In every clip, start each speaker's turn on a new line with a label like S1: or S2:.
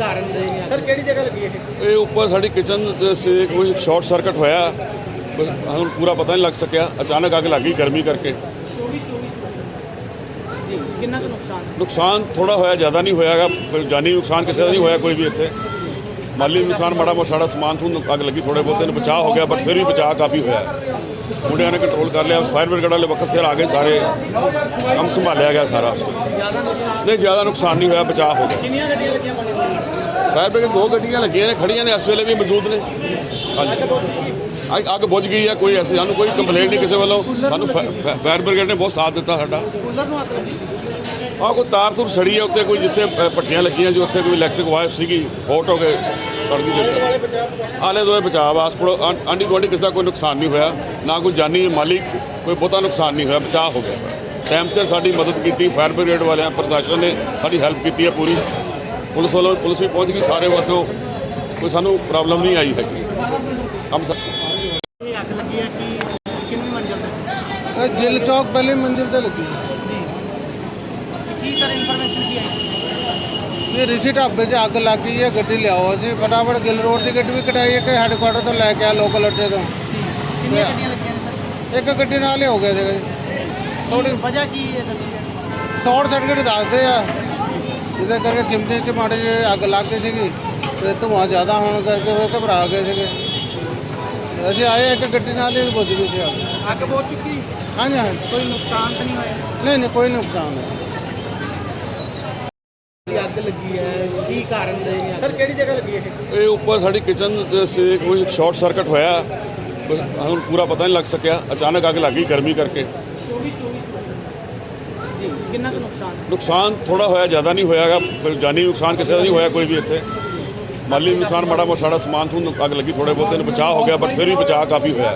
S1: ਕਾਰਨ ਦੇ ਨੇ ਸਰ ਕਿਹੜੀ ਜਗ੍ਹਾ ਲੱਗੀ ਇਹ
S2: ਇਹ ਉੱਪਰ ਸਾਡੀ ਕਿਚਨ ਦੇ ਸੇ ਕੋਈ ਸ਼ਾਰਟ ਸਰਕਟ ਹੋਇਆ। ਕੋਈ ਹੁਣ ਪੂਰਾ ਪਤਾ ਨਹੀਂ ਲੱਗ ਸਕਿਆ। ਅਚਾਨਕ ਅੱਗ ਲੱਗੀ ਗਰਮੀ ਕਰਕੇ।
S1: ਜੀ ਕਿੰਨਾ ਕੁ ਨੁਕਸਾਨ?
S2: ਨੁਕਸਾਨ ਥੋੜਾ ਹੋਇਆ ਜ਼ਿਆਦਾ ਨਹੀਂ ਹੋਇਆਗਾ ਕੋਈ ਜਾਨੀ ਨੁਕਸਾਨ ਕਿਸੇ ਦਾ ਨਹੀਂ ਹੋਇਆ ਕੋਈ ਵੀ ਇੱਥੇ। ਮਾਲੀ ਨੁਕਸਾਨ ਮਾੜਾ ਮੋਟਾ ਸਾਡਾ ਸਮਾਨ ਤੋਂ ਅੱਗ ਲੱਗੀ ਥੋੜੇ ਬਹੁਤੇ ਨੂੰ ਬਚਾਅ ਹੋ ਗਿਆ ਬਟ ਫਿਰ ਵੀ ਬਚਾਅ ਕਾਫੀ ਹੋਇਆ। ਮੁੰਡਿਆਂ ਨੇ ਕੰਟਰੋਲ ਕਰ ਲਿਆ। ਫਾਇਰ ਬ੍ਰਿਗੇਡ ਵਾਲੇ ਵਕਤ ਸਿਰ ਆ ਗਏ ਸਾਰੇ। ਕੰਮ ਸੰਭਾਲਿਆ ਗਿਆ ਸਾਰਾ।
S1: ਜ਼ਿਆਦਾ ਨੁਕਸਾਨ?
S2: ਨਹੀਂ ਜ਼ਿਆਦਾ ਨੁਕਸਾਨ ਨਹੀਂ ਹੋਇਆ ਬਚਾਅ ਹੋ ਗਿਆ।
S1: ਕਿੰਨੀਆਂ ਗੱਡੀਆਂ ਲੱਗੀਆਂ ਪਾਣੀ ਦੀਆਂ
S2: ਫਾਇਰ ਬ੍ਰਿਗੇਡ ਦੋ ਗੱਡੀਆਂ ਲੱਗੀਆਂ ਨੇ ਖੜੀਆਂ ਨੇ ਇਸ ਵੇਲੇ ਵੀ ਮੌਜੂਦ ਨੇ। ਹਾਂਜੀ। ਅੱਗ ਬੁਝ ਗਈ। ਹੈ ਕੋਈ ਐਸੀ ਸਾਨੂੰ ਕੋਈ ਕੰਪਲੇਂਟ ਨਹੀਂ ਕਿਸੇ ਵੱਲੋਂ। ਸਾਨੂੰ ਫਾਇਰ ਬ੍ਰਿਗੇਡ ਨੇ ਬਹੁਤ ਸਾਥ ਦਿੱਤਾ ਸਾਡਾ।
S1: ਕੂਲਰ ਨੂੰ ਅੱਗ ਲੱਗੀ
S2: ਆਹ ਕੋਈ ਤਾਰ ਤੁਰ ਸੜੀ ਹੈ ਉੱਤੇ ਕੋਈ ਜਿੱਥੇ ਪੱਟੀਆਂ ਲੱਗੀਆਂ ਸੀ ਉੱਥੇ ਕੋਈ ਇਲੈਕਟ੍ਰਿਕ ਵਾਇਰ ਸੀਗੀ ਫੋਟ ਹੋ ਕੇ ਸੜ ਗਈ ਆਲੇ ਦੁਆਲੇ ਬਚਾਅ ਆਸ-ਪੜੋ ਆਂਢੀ ਗੁਆਂਢੀ ਕਿਸੇ ਦਾ ਕੋਈ ਨੁਕਸਾਨ ਨਹੀਂ ਹੋਇਆ ਨਾ ਕੋਈ ਜਾਨੀ ਮਾਲੀ ਕੋਈ ਬਹੁਤਾ ਨੁਕਸਾਨ ਨਹੀਂ ਹੋਇਆ ਬਚਾਅ ਹੋ ਗਿਆ। ਟਾਈਮ 'ਤੇ ਸਾਡੀ ਮਦਦ ਕੀਤੀ ਫਾਇਰ ਬ੍ਰਿਗੇਡ ਵਾਲਿਆਂ ਪ੍ਰਸ਼ਾਸਨ ਨੇ ਸਾਡੀ ਹੈਲਪ ਕੀਤੀ ਹੈ ਪੂਰੀ। ਪੁਲਿਸ ਵੱਲੋਂ ਪੁਲਿਸ ਵੀ ਪਹੁੰਚ ਗਈ ਸਾਰੇ ਪਾਸੋਂ ਕੋਈ ਸਾਨੂੰ ਪ੍ਰੋਬਲਮ ਨਹੀਂ ਆਈ ਹੈਗੀ। ਸਭ
S1: ਇਹ ਅੱਗ ਲੱਗੀ ਹੈ ਕਿ ਕਿੰਨੀ ਮੰਜ਼ਿਲ ਤੇ?
S3: ਇਹ ਗਿੱਲ ਚੌਕ ਪਹਿਲੀ ਮੰਜ਼ਿਲ ਤੇ ਲੱਗੀ।
S1: ਜੀ ਕੀ ਸਰ ਇਨਫੋਰਮੇਸ਼ਨ ਕੀ ਆਈ
S3: ਇਹ ਰਿਸ਼ੀ ਢਾਬੇ 'ਚ ਅੱਗ ਲੱਗ ਗਈ ਹੈ ਗੱਡੀ ਲਿਆਓ ਅਸੀਂ। ਫਟਾਫਟ ਗਿੱਲ ਰੋਡ ਦੀ ਗੱਡੀ ਵੀ ਕਢਾਈ ਹੈ ਕਿ ਹੈਡਕੁਆਟਰ ਤੋਂ ਲੈ ਕੇ ਆ ਲੋਕਲ ਅੱਡੇ ਤੋਂ।
S1: ਕਿੰਨੀਆਂ ਗੱਡੀਆਂ ਲੱਗੀਆਂ ਨੇ
S3: ਇੱਕ ਗੱਡੀ ਨਾਲ ਹੀ ਹੋ ਗਿਆ ਸੀਗਾ ਜੀ।
S1: ਸਰ ਥੋੜੀ ਵਜ੍ਹਾ ਕੀ ਹੈ ਦੱਸੀ
S3: ਸ਼ਾਰਟ ਸਰਕਟ ਦੱਸਦੇ ਆ। ਜਿਹਦੇ ਕਰਕੇ ਚਿਮਨੀ 'ਚ ਮਾੜੀ ਜਿਹੀ ਅੱਗ ਲੱਗ ਗਈ ਸੀਗੀ ਤੇ ਧੂਆਂ ਜ਼ਿਆਦਾ ਹੋਣ ਕਰਕੇ ਉਹ ਘਬਰਾ ਗਏ ਸੀਗੇ। ਤੇ ਅਸੀਂ ਆਏ ਇੱਕ ਗੱਡੀ ਨਾਲ ਹੀ ਬੁੱਝ ਗਈ ਸੀ ਅੱਗ।
S1: ਅੱਗ ਬਹੁਤ ਚੁੱਕੀ?
S3: ਹਾਂਜੀ ਹਾਂਜੀ।
S1: ਕੋਈ ਨੁਕਸਾਨ ਤਾਂ ਨਹੀਂ ਹੋਇਆ?
S3: ਨਹੀਂ ਨਹੀਂ ਕੋਈ ਨੁਕਸਾਨ ਨਹੀਂ।
S1: ਅੱਗ ਲੱਗੀ ਹੈ? ਕੀ ਕਾਰਨ ਦੇ ਨੇ ਸਰ ਕਿਹੜੀ ਜਗ੍ਹਾ ਲੱਗੀ ਇਹ
S2: ਇਹ ਉੱਪਰ ਸਾਡੀ ਕਿਚਨ ਦੇ ਸੇ ਕੋਈ ਸ਼ਾਰਟ ਸਰਕਟ ਹੋਇਆ। ਕੋਈ ਹੁਣ ਪੂਰਾ ਪਤਾ ਨਹੀਂ ਲੱਗ ਸਕਿਆ। ਅਚਾਨਕ ਅੱਗ ਲੱਗੀ ਗਰਮੀ ਕਰਕੇ।
S1: ਕਿੰਨਾ ਕੁ ਨੁਕਸਾਨ
S2: ਨੁਕਸਾਨ ਥੋੜਾ ਹੋਇਆ ਜ਼ਿਆਦਾ ਨਹੀਂ ਹੋਇਆਗਾ ਜਾਨੀ ਨੁਕਸਾਨ ਕਿਸੇ ਦਾ ਨਹੀਂ ਹੋਇਆ ਕੋਈ ਵੀ ਇੱਥੇ। ਮਾਲੀ ਨੁਕਸਾਨ ਮਾੜਾ ਮੋਟਾ ਸਾਡਾ ਸਮਾਨ ਤੋਂ ਅੱਗ ਲੱਗੀ ਥੋੜੇ ਬਹੁਤੇ ਨੂੰ ਬਚਾਅ ਹੋ ਗਿਆ ਬਟ ਫਿਰ ਵੀ ਬਚਾਅ ਕਾਫੀ ਹੋਇਆ।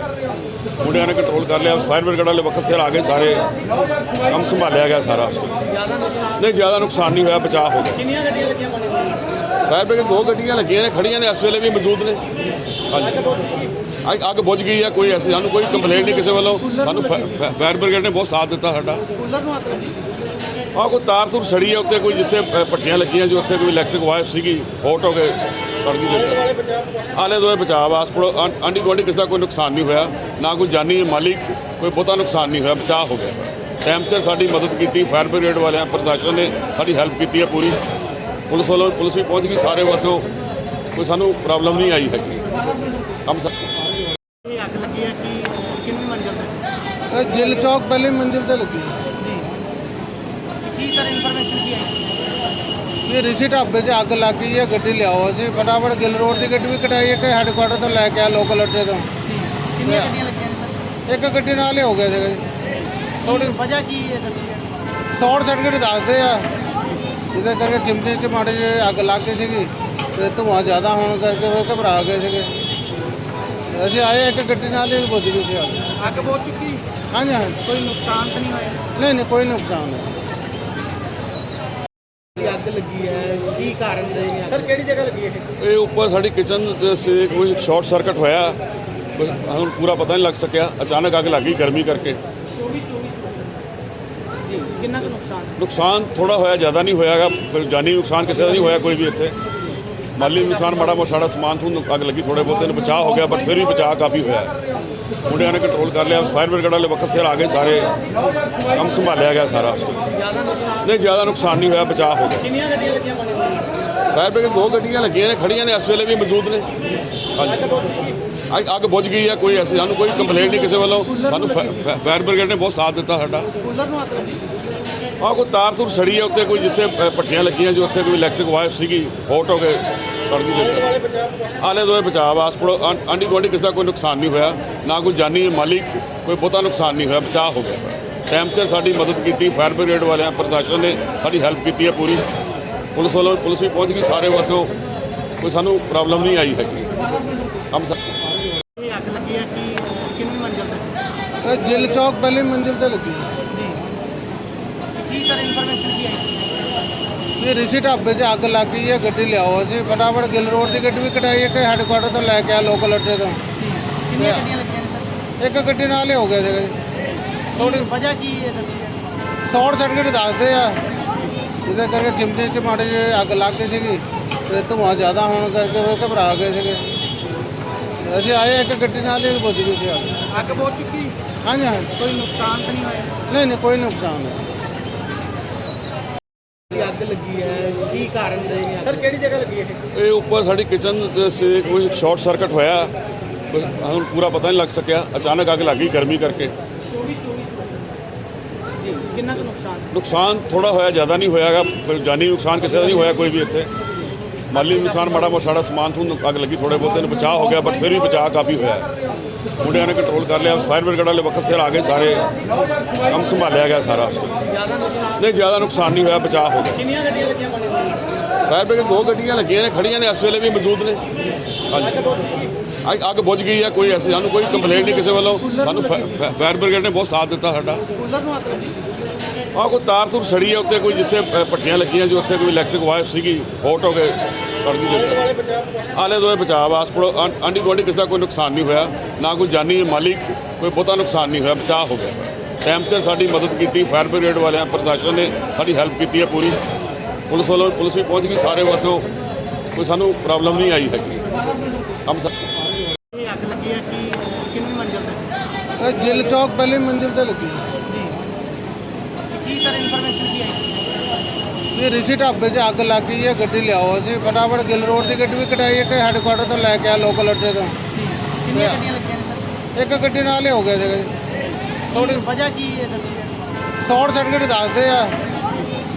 S2: ਮੁੰਡਿਆਂ ਨੇ ਕੰਟਰੋਲ ਕਰ ਲਿਆ ਫਾਇਰ ਬ੍ਰਿਗੇਡ ਵਾਲੇ ਵਕਤ ਸਿਰ ਆ ਗਏ ਸਾਰੇ ਕੰਮ ਸੰਭਾਲਿਆ ਗਿਆ ਸਾਰਾ। ਨਹੀਂ ਜ਼ਿਆਦਾ ਨੁਕਸਾਨ ਨਹੀਂ ਹੋਇਆ ਬਚਾਅ ਹੋ ਗਿਆ।
S1: ਕਿੰਨੀਆਂ ਗੱਡੀਆਂ ਲੱਗੀਆਂ ਪਾਣੀ
S2: ਫਾਇਰ ਬ੍ਰਿਗੇਡ ਦੋ ਗੱਡੀਆਂ ਲੱਗੀਆਂ ਨੇ ਖੜੀਆਂ ਨੇ ਇਸ ਵੇਲੇ ਵੀ ਮੌਜੂਦ ਨੇ। ਹਾਂਜੀ। ਅੱਗ ਅੱਗ ਬੁਝ ਗਈ ਹੈ ਕੋਈ ਐਸੀ ਸਾਨੂੰ ਕੋਈ ਕੰਪਲੇਂਟ ਨਹੀਂ ਕਿਸੇ ਵੱਲੋਂ। ਸਾਨੂੰ ਫਾਇਰ ਬ੍ਰਿਗੇਡ ਨੇ ਬਹੁਤ ਸਾਥ ਦਿੱਤਾ ਸਾਡਾ।
S1: ਕੂਲਰ ਨੂੰ ਅੱਗ ਲੱਗੀ
S2: ਆਹ ਕੋਈ ਤਾਰ ਤੁਰ ਸੜੀ ਹੈ ਉੱਤੇ ਕੋਈ ਜਿੱਥੇ ਅ, ਪੱਟੀਆਂ ਲੱਗੀਆਂ ਸੀ ਉੱਥੇ ਕੋਈ ਇਲੈਕਟ੍ਰਿਕ ਵਾਇਰ ਸੀਗੀ ਫੋਟ ਹੋ ਕੇ ਸੜ ਗਈ
S1: ਬਚਾਅ
S2: ਆਲੇ ਦੁਆਲੇ ਬਚਾਅ ਆਸ-ਪੜੋ ਆਂਢੀ ਗੁਆਂਢੀ ਕਿਸੇ ਦਾ ਕੋਈ ਨੁਕਸਾਨ ਨਹੀਂ ਹੋਇਆ ਨਾ ਕੋਈ ਜਾਨੀ ਮਾਲੀ ਕੋਈ ਬਹੁਤਾ ਨੁਕਸਾਨ ਨਹੀਂ ਹੋਇਆ ਬਚਾਅ ਹੋ ਗਿਆ। ਟਾਈਮ 'ਤੇ ਸਾਡੀ ਮਦਦ ਕੀਤੀ ਫਾਇਰ ਬ੍ਰਿਗੇਡ ਵਾਲਿਆਂ ਪ੍ਰਸ਼ਾਸਨ ਨੇ ਸਾਡੀ ਹੈਲਪ ਕੀਤੀ ਹੈ ਪੂਰੀ। ਪੁਲਿਸ ਵੱਲੋਂ ਪੁਲਿਸ ਵੀ ਪਹੁੰਚ ਗਈ ਸਾਰੇ ਪਾਸੋਂ। ਕੋਈ ਸਾਨੂੰ ਪ੍ਰੋਬਲਮ ਨਹੀਂ ਆਈ ਹੈਗੀ। ਹਮ ਸਭ
S1: ਇਹ ਅੱਗ ਲੱਗੀ ਹੈ ਕਿ ਕਿੰਨੀ ਮੰਜ਼ਿਲ ਤੇ?
S3: ਇਹ ਗਿੱਲ ਚੌਕ ਪਹਿਲੀ ਮੰਜ਼ਿਲ ਤੇ ਲੱਗੀ
S1: ਜੀ ਕੀ ਸਰ ਇਨਫੋਰਮੇਸ਼ਨ ਕੀ ਆਈ
S3: ਇਹ ਰਿਸ਼ੀ ਢਾਬੇ 'ਚ ਅੱਗ ਲੱਗ ਗਈ ਹੈ ਗੱਡੀ ਲਿਆਓ ਅਸੀਂ। ਫਟਾਫਟ ਗਿੱਲ ਰੋਡ ਦੀ ਗੱਡੀ ਵੀ ਕਢਾਈ ਹੈ ਕਿ ਹੈਡਕੁਆਟਰ ਤੋਂ ਲੈ ਕੇ ਆ ਲੋਕਲ ਅੱਡੇ ਤੋਂ।
S1: ਕਿੰਨੀਆਂ ਗੱਡੀਆਂ ਲੱਗੀਆਂ ਨੇ ਸਰ?
S3: ਇੱਕ ਗੱਡੀ ਨਾਲ ਹੀ ਹੋ ਗਿਆ ਸੀਗਾ ਜੀ।
S1: ਥੋੜੀ ਵਜ੍ਹਾ ਕੀ ਹੈ ਦੱਸੀ।
S3: ਸ਼ਾਰਟ ਸਰਕਟ ਦੱਸਦੇ ਆ। ਜਿਹਦੇ ਕਰਕੇ ਚਿਮਨੀ 'ਚ ਮਾੜੀ ਜਿਹੀ ਅੱਗ ਲੱਗ ਗਈ ਸੀਗੀ ਤੇ ਧੂਆਂ ਜ਼ਿਆਦਾ ਹੋਣ ਕਰਕੇ ਉਹ ਘਬਰਾ ਗਏ ਸੀਗੇ। ਅਸੀਂ ਆਏ ਇੱਕ ਗੱਡੀ ਨਾਲ ਹੀ ਬੁੱਝ ਗਈ ਸੀ ਅੱਗ।
S1: ਅੱਗ ਬਹੁਤ ਚੁੱਕੀ?
S3: ਹਾਂਜੀ ਹਾਂਜੀ।
S1: ਕੋਈ ਨੁਕਸਾਨ ਤਾਂ ਨਹੀਂ ਹੋਇਆ?
S3: ਨਹੀਂ ਨਹੀਂ ਕੋਈ ਨੁਕਸਾਨ ਨਹੀਂ
S1: ਇਹ ਅੱਗ ਲੱਗੀ ਹੈ ਕੀ ਕਾਰਨ ਦੇ ਨੇ ਸਰ ਕਿਹੜੀ ਜਗ੍ਹਾ ਲੱਗੀ ਇਹ
S2: ਇਹ ਉੱਪਰ ਸਾਡੀ ਕਿਚਨ ਦੇ ਸੇ ਕੋਈ ਸ਼ਾਰਟ ਸਰਕਟ ਹੋਇਆ ਕੋਈ ਹੁਣ ਪੂਰਾ ਪਤਾ ਨਹੀਂ ਲੱਗ ਸਕਿਆ ਅਚਾਨਕ ਅੱਗ ਲੱਗੀ ਗਰਮੀ ਕਰਕੇ
S1: ਜੀ ਕਿੰਨਾ ਕੁ ਨੁਕਸਾਨ
S2: ਨੁਕਸਾਨ ਥੋੜਾ ਹੋਇਆ ਜ਼ਿਆਦਾ ਨਹੀਂ ਹੋਇਆਗਾ ਕੋਈ ਜਾਨੀ ਨੁਕਸਾਨ ਕਿਸੇ ਦਾ ਨਹੀਂ ਹੋਇਆ ਕੋਈ ਵੀ ਇੱਥੇ ਮਾਲੀ ਨੁਕਸਾਨ ਮਾੜਾ ਮੋਟਾ ਸਾਡਾ ਸਮਾਨ ਤੋਂ ਅੱਗ ਲੱਗੀ ਥੋੜੇ ਬਹੁਤੇ ਨੂੰ ਬਚਾਅ ਹੋ ਗਿਆ ਬਟ ਫਿਰ ਵੀ ਬਚਾਅ ਕਾਫੀ ਹੋਇਆ ਮੁੰਡਿਆਂ ਨੇ ਕੰਟਰੋਲ ਕਰ ਲਿਆ ਫਾਇਰ ਬ੍ਰਿਗੇਡ ਵਾਲੇ ਵਕਤ ਸਿਰ ਆ ਗਏ ਸਾਰੇ ਕੰਮ ਸੰਭਾਲਿਆ ਗਿਆ ਸਾਰਾ
S1: ਜ਼ਿਆਦਾ ਨੁਕਸਾਨ
S2: ਨਹੀਂ ਜ਼ਿਆਦਾ ਨੁਕਸਾਨ ਨਹੀਂ ਹੋਇਆ ਬਚਾਅ ਹੋ ਗਿਆ
S1: ਕਿੰਨੀਆਂ ਗੱਡੀਆਂ ਲੱਗੀਆਂ ਪਾਣੀ ਦੀਆਂ
S2: ਫਾਇਰ ਬ੍ਰਿਗੇਡ ਦੋ ਗੱਡੀਆਂ ਲੱਗੀਆਂ ਨੇ ਖੜੀਆਂ ਨੇ ਇਸ ਵੇਲੇ ਵੀ ਮੌਜੂਦ ਨੇ। ਹਾਂਜੀ। ਅੱਗ ਬੁਝ ਗਈ। ਹੈ ਕੋਈ ਐਸੀ ਸਾਨੂੰ ਕੋਈ ਕੰਪਲੇਂਟ ਨਹੀਂ ਕਿਸੇ ਵੱਲੋਂ। ਸਾਨੂੰ ਫਾਇਰ ਬ੍ਰਿਗੇਡ ਨੇ ਬਹੁਤ ਸਾਥ ਦਿੱਤਾ ਸਾਡਾ।
S1: ਕੂਲਰ ਨੂੰ ਅੱਗ ਲੱਗੀ
S2: ਆਹ ਕੋਈ ਤਾਰ ਤੁਰ ਸੜੀ ਹੈ ਉੱਤੇ ਕੋਈ ਜਿੱਥੇ ਪੱਟੀਆਂ ਲੱਗੀਆਂ ਸੀ ਉੱਥੇ ਕੋਈ ਇਲੈਕਟ੍ਰਿਕ ਵਾਇਰ ਸੀਗੀ ਫੋਟ ਹੋ ਕੇ ਸੜ ਗਈ
S1: ਬਚਾਅ
S2: ਆਲੇ ਦੁਆਲੇ ਬਚਾਅ ਆਸ-ਪੜੋ ਆਂਢੀ ਗੁਆਂਢੀ ਕਿਸੇ ਦਾ ਕੋਈ ਨੁਕਸਾਨ ਨਹੀਂ ਹੋਇਆ ਨਾ ਕੋਈ ਜਾਨੀ ਮਾਲੀ ਕੋਈ ਬਹੁਤਾ ਨੁਕਸਾਨ ਨਹੀਂ ਹੋਇਆ ਬਚਾਅ ਹੋ ਗਿਆ। ਟਾਈਮ 'ਤੇ ਸਾਡੀ ਮਦਦ ਕੀਤੀ ਫਾਇਰ ਬ੍ਰਿਗੇਡ ਵਾਲਿਆਂ ਪ੍ਰਸ਼ਾਸਨ ਨੇ ਸਾਡੀ ਹੈਲਪ ਕੀਤੀ ਹੈ ਪੂਰੀ। ਪੁਲਿਸ ਵੱਲੋਂ ਪੁਲਿਸ ਵੀ ਪਹੁੰਚ ਗਈ ਸਾਰੇ ਪਾਸੋਂ ਕੋਈ ਸਾਨੂੰ ਪ੍ਰੋਬਲਮ ਨਹੀਂ ਆਈ ਹੈਗੀ। ਹਮ
S1: ਅੱਗ ਲੱਗੀ ਹੈ ਕਿ ਕਿੰਨੀ ਮੰਜ਼ਿਲ ਤੇ?
S3: ਇਹ ਗਿੱਲ ਚੌਕ ਪਹਿਲੀ ਮੰਜ਼ਿਲ ਤੇ ਲੱਗੀ।
S1: ਜੀ। ਕੀ ਸਰ ਇਨਫੋਰਮੇਸ਼ਨ ਕੀ ਆਈ?
S3: ਇਹ ਰਿਸ਼ੀ ਢਾਬੇ 'ਚ ਅੱਗ ਲੱਗ ਗਈ ਹੈ ਗੱਡੀ ਲਿਆਓ ਅਸੀਂ। ਫਟਾਫਟ ਗਿੱਲ ਰੋਡ ਦੀ ਗੱਡੀ ਵੀ ਕਢਾਈ ਹੈ ਕਿ ਹੈਡਕੁਆਟਰ ਤੋਂ ਲੈ ਕੇ ਆ ਲੋਕਲ ਅੱਡੇ ਤੋਂ।
S1: ਕਿੰਨੀਆਂ ਗੱਡੀਆਂ ਲੱਗੀਆਂ ਨੇ ਸਰ?
S3: ਇੱਕ ਗੱਡੀ ਨਾਲ ਹੀ ਹੋ ਗਿਆ ਸੀਗਾ ਜੀ।
S1: ਥੋੜੀ ਵਜ੍ਹਾ ਕੀ ਹੈ ਦੱਸੀ?
S3: ਸ਼ਾਰਟ ਸਰਕਟ ਦੱਸਦੇ ਆ। ਜਿਹਦੇ ਕਰਕੇ ਚਿਮਨੀ 'ਚ ਮਾੜੀ ਜਿਹੀ ਅੱਗ ਲੱਗ ਗਈ ਸੀਗੀ ਤੇ ਧੂਆਂ ਜ਼ਿਆਦਾ ਹੋਣ ਕਰਕੇ ਉਹ ਘਬਰਾ ਗਏ ਸੀਗੇ। ਅਸੀਂ ਆਏ ਇੱਕ ਗੱਡੀ ਨਾਲ ਹੀ ਪੁੱਜ ਗਈ ਸੀ ਕੇ।
S1: ਅੱਗ ਬਹੁਤ ਚੁੱਕੀ?
S3: ਹਾਂਜੀ ਹਾਂਜੀ।
S1: ਕੋਈ ਨੁਕਸਾਨ ਤਾਂ ਨਹੀਂ ਹੋਇਆ?
S3: ਨਹੀਂ ਨਹੀਂ ਕੋਈ ਨੁਕਸਾਨ ਨਹੀਂ।
S1: ਦੀ ਅੱਗ ਲੱਗੀ ਹੈ? ਕੀ ਕਾਰਨ ਰਹੇ ਨੇ ਸਰ ਕਿਹੜੀ ਜਗ੍ਹਾ ਲੱਗੀ ਹੈ?
S2: ਇਹ ਉੱਪਰ ਸਾਡੀ ਕਿਚਨ ਦੇ ਸੇ ਕੋਈ ਸ਼ਾਰਟ ਸਰਕਟ ਹੋਇਆ। ਕੋਈ ਹੁਣ ਪੂਰਾ ਪਤਾ ਨਹੀਂ ਲੱਗ ਸਕਿਆ। ਅਚਾਨਕ ਅੱਗ ਲੱਗ ਗਈ ਗਰਮੀ ਕਰਕੇ।
S1: ਕਿੰਨਾ ਕੁ ਨੁਕਸਾਨ?
S2: ਨੁਕਸਾਨ ਥੋੜਾ ਹੋਇਆ ਜ਼ਿਆਦਾ ਨਹੀਂ ਹੋਇਆਗਾ ਜਾਨੀ ਨੁਕਸਾਨ ਕਿਸੇ ਦਾ ਨਹੀਂ ਹੋਇਆ ਕੋਈ ਵੀ ਇੱਥੇ। ਮਾਲੀ ਨੁਕਸਾਨ ਮਾੜਾ ਮੋਟਾ ਸਾਡਾ ਸਮਾਨ ਤੋਂ ਅੱਗ ਲੱਗੀ ਥੋੜੇ ਬਹੁਤੇ ਨੂੰ ਬਚਾਅ ਹੋ ਗਿਆ ਬਟ ਫਿਰ ਵੀ ਬਚਾਅ ਕਾਫੀ ਹੋਇਆ। ਮੁੰਡਿਆਂ ਨੇ ਕੰਟਰੋਲ ਕਰ ਲਿਆ ਫਾਇਰ ਬ੍ਰਿਗੇਡ ਵਾਲੇ ਵਕਤ ਸਿਰ ਆ ਗਏ ਸਾਰੇ ਕੰਮ ਸੰਭਾਲਿਆ ਗਿਆ ਸਾਰਾ। ਨਹੀਂ ਜ਼ਿਆਦਾ ਨੁਕਸਾਨ ਨਹੀਂ ਹੋਇਆ ਬਚਾਅ ਹੋ ਗਿਆ।
S1: ਕਿੰਨੀਆਂ ਗੱਡੀਆਂ ਲੱਗੀਆਂ ਪਾਣੀ
S2: ਫਾਇਰ ਬ੍ਰਿਗੇਡ ਦੋ ਗੱਡੀਆਂ ਲੱਗੀਆਂ ਨੇ ਖੜੀਆਂ ਨੇ ਇਸ ਵੇਲੇ ਵੀ ਮੌਜੂਦ ਨੇ। ਅੱਗ ਬੁਝ ਗਈ? ਹੈ ਕੋਈ ਐਸੀ ਸਾਨੂੰ ਕੋਈ ਕੰਪਲੇਂਟ ਨਹੀਂ ਕਿਸੇ ਵੱਲੋਂ। ਸਾਨੂੰ ਫਾਇਰ ਬ੍ਰਿਗੇਡ ਨੇ ਬਹੁਤ ਸਾਥ ਦਿੱਤਾ ਸਾਡਾ।
S1: ਕੂਲਰ ਨੂੰ ਅੱਗ ਲੱਗੀ
S2: ਆਹ ਕੋਈ ਤਾਰ ਤੁਰ ਸੜੀ ਹੈ ਉੱਤੇ ਕੋਈ ਜਿੱਥੇ ਅ, ਪੱਟੀਆਂ ਲੱਗੀਆਂ ਸੀ ਉੱਥੇ ਕੋਈ ਇਲੈਕਟ੍ਰਿਕ ਵਾਇਰ ਸੀਗੀ ਫੋਟ ਹੋ ਗਏ ਕਰਦੀ ਦਿੱਤਾ।
S1: ਵਾਲੇ ਬਚਾਅ
S2: ਆਲੇ ਦੁਆਲੇ ਬਚਾਅ ਆਸ ਪੜੋ ਆਂਢੀ ਗੁਆਂਢੀ ਕਿਸੇ ਦਾ ਕੋਈ ਨੁਕਸਾਨ ਨਹੀਂ ਹੋਇਆ ਨਾ ਕੋਈ ਜਾਨੀ ਮਾਲੀ ਕੋਈ ਬਹੁਤਾ ਨੁਕਸਾਨ ਨਹੀਂ ਹੋਇਆ ਬਚਾਅ ਹੋ ਗਿਆ। ਟਾਈਮ 'ਤੇ ਸਾਡੀ ਮਦਦ ਕੀਤੀ ਫਾਇਰ ਬ੍ਰਿਗੇਡ ਵਾਲਿਆਂ ਪ੍ਰਸ਼ਾਸਨ ਨੇ ਸਾਡੀ ਹੈਲਪ ਕੀਤੀ ਹੈ ਪੂਰੀ। ਪੁਲਿਸ ਵੱਲੋਂ ਪੁਲਿਸ ਵੀ ਪਹੁੰਚ ਗਈ ਸਾਰੇ ਪਾਸੋਂ। ਕੋਈ ਸਾਨੂੰ ਪ੍ਰੋਬਲਮ ਨਹੀਂ ਆਈ ਹੈਗੀ। ਹਮ ਸਭ
S1: ਇਹ ਅੱਗ ਲੱਗੀ ਹੈ ਕਿ ਕਿੰਨੀ ਮੰਜ਼ਿਲ ਤੇ?
S3: ਇਹ ਗਿੱਲ ਚੌਕ ਪਹਿਲੀ ਮੰਜ਼ਿਲ ਤੇ ਲੱਗੀ।
S1: ਜੀ ਕੀ ਇਨਫੋਰਮੇਸ਼ਨ ਕੀ ਆਈ
S3: ਇਹ ਰਿਸ਼ੀ ਢਾਬੇ 'ਚ ਅੱਗ ਲੱਗ ਗਈ ਹੈ ਗੱਡੀ ਲਿਆਓ ਅਸੀਂ। ਫਟਾਫਟ ਗਿੱਲ ਰੋਡ ਦੀ ਗੱਡੀ ਵੀ ਕਢਾਈ ਇੱਕ ਹੈਡਕੁਆਟਰ ਤੋਂ ਲੈ ਕੇ ਆ ਲੋਕਲ ਅੱਡੇ ਤੋਂ।
S1: ਕਿੰਨੀਆਂ ਗੱਡੀਆਂ ਲੱਗੀਆਂ ਨੇ
S3: ਇੱਕ ਗੱਡੀ ਨਾਲ ਹੀ ਹੋ ਗਿਆ ਸੀਗਾ ਜੀ।
S1: ਥੋੜੀ ਵਜ੍ਹਾ ਕੀ ਹੈ ਦੱਸੀ ਹੈ
S3: ਸ਼ਾਰਟ ਸਰਕਟ ਦੱਸਦੇ ਆ।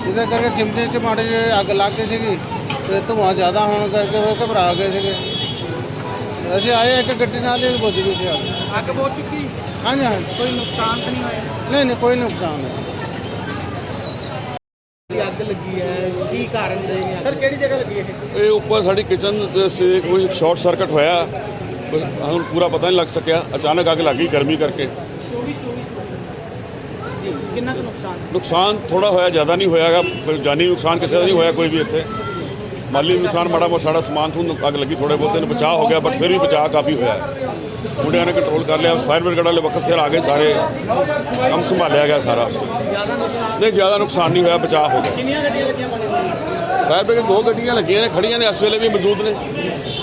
S3: ਜਿਹਦੇ ਕਰਕੇ ਚਿਮਨੀ 'ਚ ਮਾੜੀ ਜਿਹੀ ਅੱਗ ਲੱਗ ਗਈ ਸੀਗੀ ਤੇ ਧੂਆਂ ਜ਼ਿਆਦਾ ਹੋਣ ਕਰਕੇ ਉਹ ਘਬਰਾ ਗਏ ਸੀਗੇ। ਅਸੀਂ ਆਏ ਇੱਕ ਗੱਡੀ ਨਾਲ ਹੀ ਪੁੱਜ ਗਈ ਸੀ। ਕੇ।
S1: ਅੱਗ ਬਹੁਤ ਚੁੱਕੀ?
S3: ਹਾਂਜੀ ਹਾਂਜੀ।
S1: ਕੋਈ ਨੁਕਸਾਨ ਤਾਂ ਨਹੀਂ ਹੋਇਆ?
S3: ਨਹੀਂ ਨਹੀਂ ਕੋਈ ਨੁਕਸਾਨ ਨਹੀਂ
S1: ਦੀ ਅੱਗ ਲੱਗੀ ਹੈ ਕੀ ਕਾਰਨ ਰਹੇ ਨੇ ਸਰ ਕਿਹੜੀ ਜਗ੍ਹਾ ਲੱਗੀ ਹੈ
S2: ਇਹ ਉੱਪਰ ਸਾਡੀ ਕਿਚਨ ਦੇ ਸੇ ਕੋਈ ਸ਼ਾਰਟ ਸਰਕਟ ਹੋਇਆ ਕੋਈ ਹੁਣ ਪੂਰਾ ਪਤਾ ਨਹੀਂ ਲੱਗ ਸਕਿਆ ਅਚਾਨਕ ਅੱਗ ਲੱਗ ਗਈ ਗਰਮੀ ਕਰਕੇ
S1: ਜੀ ਕਿੰਨਾ ਕੁ ਨੁਕਸਾਨ
S2: ਨੁਕਸਾਨ ਥੋੜਾ ਹੋਇਆ ਜ਼ਿਆਦਾ ਨਹੀਂ ਹੋਇਆਗਾ ਕੋਈ ਜਾਨੀ ਨੁਕਸਾਨ ਕਿਸੇ ਦਾ ਨਹੀਂ ਹੋਇਆ ਕੋਈ ਵੀ ਇੱਥੇ ਮਾਲੀ ਨੁਕਸਾਨ ਮਾੜਾ ਮੋਟਾ ਸਾਡਾ ਸਮਾਨ ਤੋਂ ਅੱਗ ਲੱਗੀ ਥੋੜੇ ਬਹੁਤੇ ਨੂੰ ਬਚਾਅ ਹੋ ਗਿਆ ਬਟ ਫਿਰ ਵੀ ਬਚਾਅ ਕਾਫੀ ਹੋਇਆ ਹੈ। ਮੁੰਡਿਆਂ ਨੇ ਕੰਟਰੋਲ ਕਰ ਲਿਆ ਫਾਇਰ ਬ੍ਰਿਗੇਡ ਵਾਲੇ ਵਕਤ ਸਿਰ ਆ ਗਏ ਸਾਰੇ ਕੰਮ ਸੰਭਾਲਿਆ ਗਿਆ ਸਾਰਾ
S1: ਜ਼ਿਆਦਾ ਨੁਕਸਾਨ
S2: ਨਹੀਂ ਜ਼ਿਆਦਾ ਨੁਕਸਾਨ ਨਹੀਂ ਹੋਇਆ ਬਚਾਅ ਹੋ ਗਿਆ
S1: ਕਿੰਨੀਆਂ ਗੱਡੀਆਂ ਲੱਗੀਆਂ ਪਾਣੀ ਦੀਆਂ
S2: ਫਾਇਰ ਬ੍ਰਿਗੇਡ ਦੋ ਗੱਡੀਆਂ ਲੱਗੀਆਂ ਨੇ ਖੜੀਆਂ ਨੇ ਇਸ ਵੇਲੇ ਵੀ ਮੌਜੂਦ ਨੇ।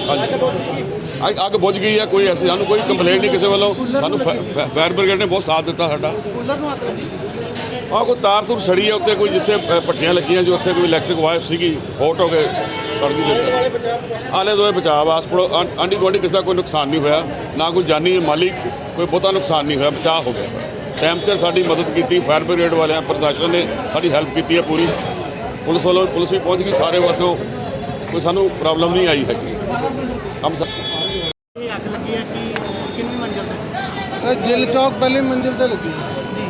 S2: ਹਾਂਜੀ। ਅੱਗ ਬੁਝ ਗਈ। ਹੈ ਕੋਈ ਐਸੀ ਸਾਨੂੰ ਕੋਈ ਕੰਪਲੇਂਟ ਨਹੀਂ ਕਿਸੇ ਵੱਲੋਂ। ਸਾਨੂੰ ਫਾਇਰ ਬ੍ਰਿਗੇਡ ਨੇ ਬਹੁਤ ਸਾਥ ਦਿੱਤਾ ਸਾਡਾ। ਆਹ ਕੋਈ ਤਾਰ ਤੁਰ ਸੜੀ ਹੈ ਉੱਤੇ ਕੋਈ ਜਿੱਥੇ ਪੱਟੀਆਂ ਲੱਗੀਆਂ ਸੀ ਉੱਥੇ ਕੋਈ ਇਲੈਕਟ੍ਰਿਕ ਵਾਇਰ ਸੀਗੀ ਫੋਟ ਹੋ ਗਏ ਕਰਦੀ ਦਿੱਤਾ ਆਲੇ ਦੁਆਲੇ ਬਚਾਅ ਆਸ ਪੜੋ ਆਂਢੀ ਗੁਆਂਢੀ ਕਿਸੇ ਦਾ ਕੋਈ ਨੁਕਸਾਨ ਨਹੀਂ ਹੋਇਆ ਨਾ ਕੋਈ ਜਾਨੀ ਮਾਲੀ ਕੋਈ ਬਹੁਤਾ ਨੁਕਸਾਨ ਨਹੀਂ ਹੋਇਆ ਬਚਾਅ ਹੋ ਗਿਆ। ਟਾਈਮ 'ਤੇ ਸਾਡੀ ਮਦਦ ਕੀਤੀ ਫਾਇਰ ਬ੍ਰਿਗੇਡ ਵਾਲਿਆਂ ਪ੍ਰਸ਼ਾਸਨ ਨੇ ਸਾਡੀ ਹੈਲਪ ਕੀਤੀ ਹੈ ਪੂਰੀ। ਪੁਲਿਸ ਵੱਲੋਂ ਪੁਲਿਸ ਵੀ ਪਹੁੰਚ ਗਈ ਸਾਰੇ ਪਾਸੋਂ ਕੋਈ ਸਾਨੂੰ ਪ੍ਰੋਬਲਮ ਨਹੀਂ ਆਈ ਹੈਗੀ। ਹਮ ਸਭ
S1: ਇਹ ਅੱਗ ਲੱਗੀ ਹੈ ਕਿ ਕਿੰਨੀ ਮੰਜ਼ਿਲ ਤੇ?
S3: ਇਹ ਗਿੱਲ ਚੌਕ ਪਹਿਲੀ ਮੰਜ਼ਿਲ ਤੇ ਲੱਗੀ।
S1: ਜੀ।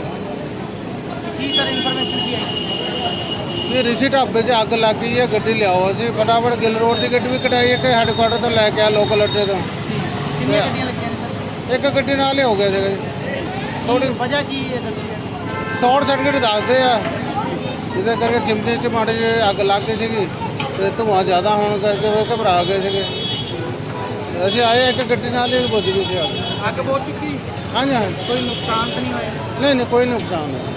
S1: ਕੀ ਸਰ ਇਨਫੋਰਮੇਸ਼ਨ ਕੀ ਆਈ
S3: ਇਹ ਰਿਸ਼ੀ ਢਾਬੇ 'ਚ ਅੱਗ ਲੱਗ ਗਈ ਹੈ ਗੱਡੀ ਲਿਆਓ ਅਸੀਂ। ਫਟਾਫਟ ਗਿੱਲ ਰੋਡ ਦੀ ਗੱਡੀ ਵੀ ਕਢਾਈ ਇੱਕ ਹੈਡਕੁਆਟਰ ਤੋਂ ਲੈ ਕੇ ਆ ਲੋਕਲ ਅੱਡੇ ਤੋਂ।
S1: ਕਿੰਨੀਆਂ ਗੱਡੀਆਂ ਲੱਗੀਆਂ ਨੇ ਸਰ?
S3: ਇੱਕ ਗੱਡੀ ਨਾਲ ਹੀ ਹੋ ਗਿਆ ਸੀਗਾ ਜੀ।
S1: ਥੋੜੀ ਵਜ੍ਹਾ ਕੀ ਹੈ ਦੱਸੀ। ਹੈ
S3: ਸ਼ਾਰਟ ਸਰਕਟ ਦੱਸਦੇ ਆ। ਜਿਹਦੇ ਕਰਕੇ ਚਿਮਨੀ 'ਚ ਮਾੜੀ ਜਿਹੀ ਅੱਗ ਲੱਗ ਗਈ ਸੀਗੀ ਤੇ ਧੂਆਂ ਜ਼ਿਆਦਾ ਹੋਣ ਕਰਕੇ ਉਹ ਘਬਰਾ ਗਏ ਸੀਗੇ। ਅਸੀਂ ਆਏ ਇੱਕ ਗੱਡੀ ਨਾਲ ਹੀ ਪੁੱਜ ਗਈ ਸੀ ਕੇ।
S1: ਅੱਗ ਬਹੁਤ ਚੁੱਕੀ?
S3: ਹਾਂਜੀ ਹਾਂਜੀ।
S1: ਕੋਈ ਨੁਕਸਾਨ ਤਾਂ ਨਹੀਂ ਹੋਇਆ?
S3: ਨਹੀਂ ਨਹੀਂ ਕੋਈ ਨੁਕਸਾਨ ਨਹੀਂ।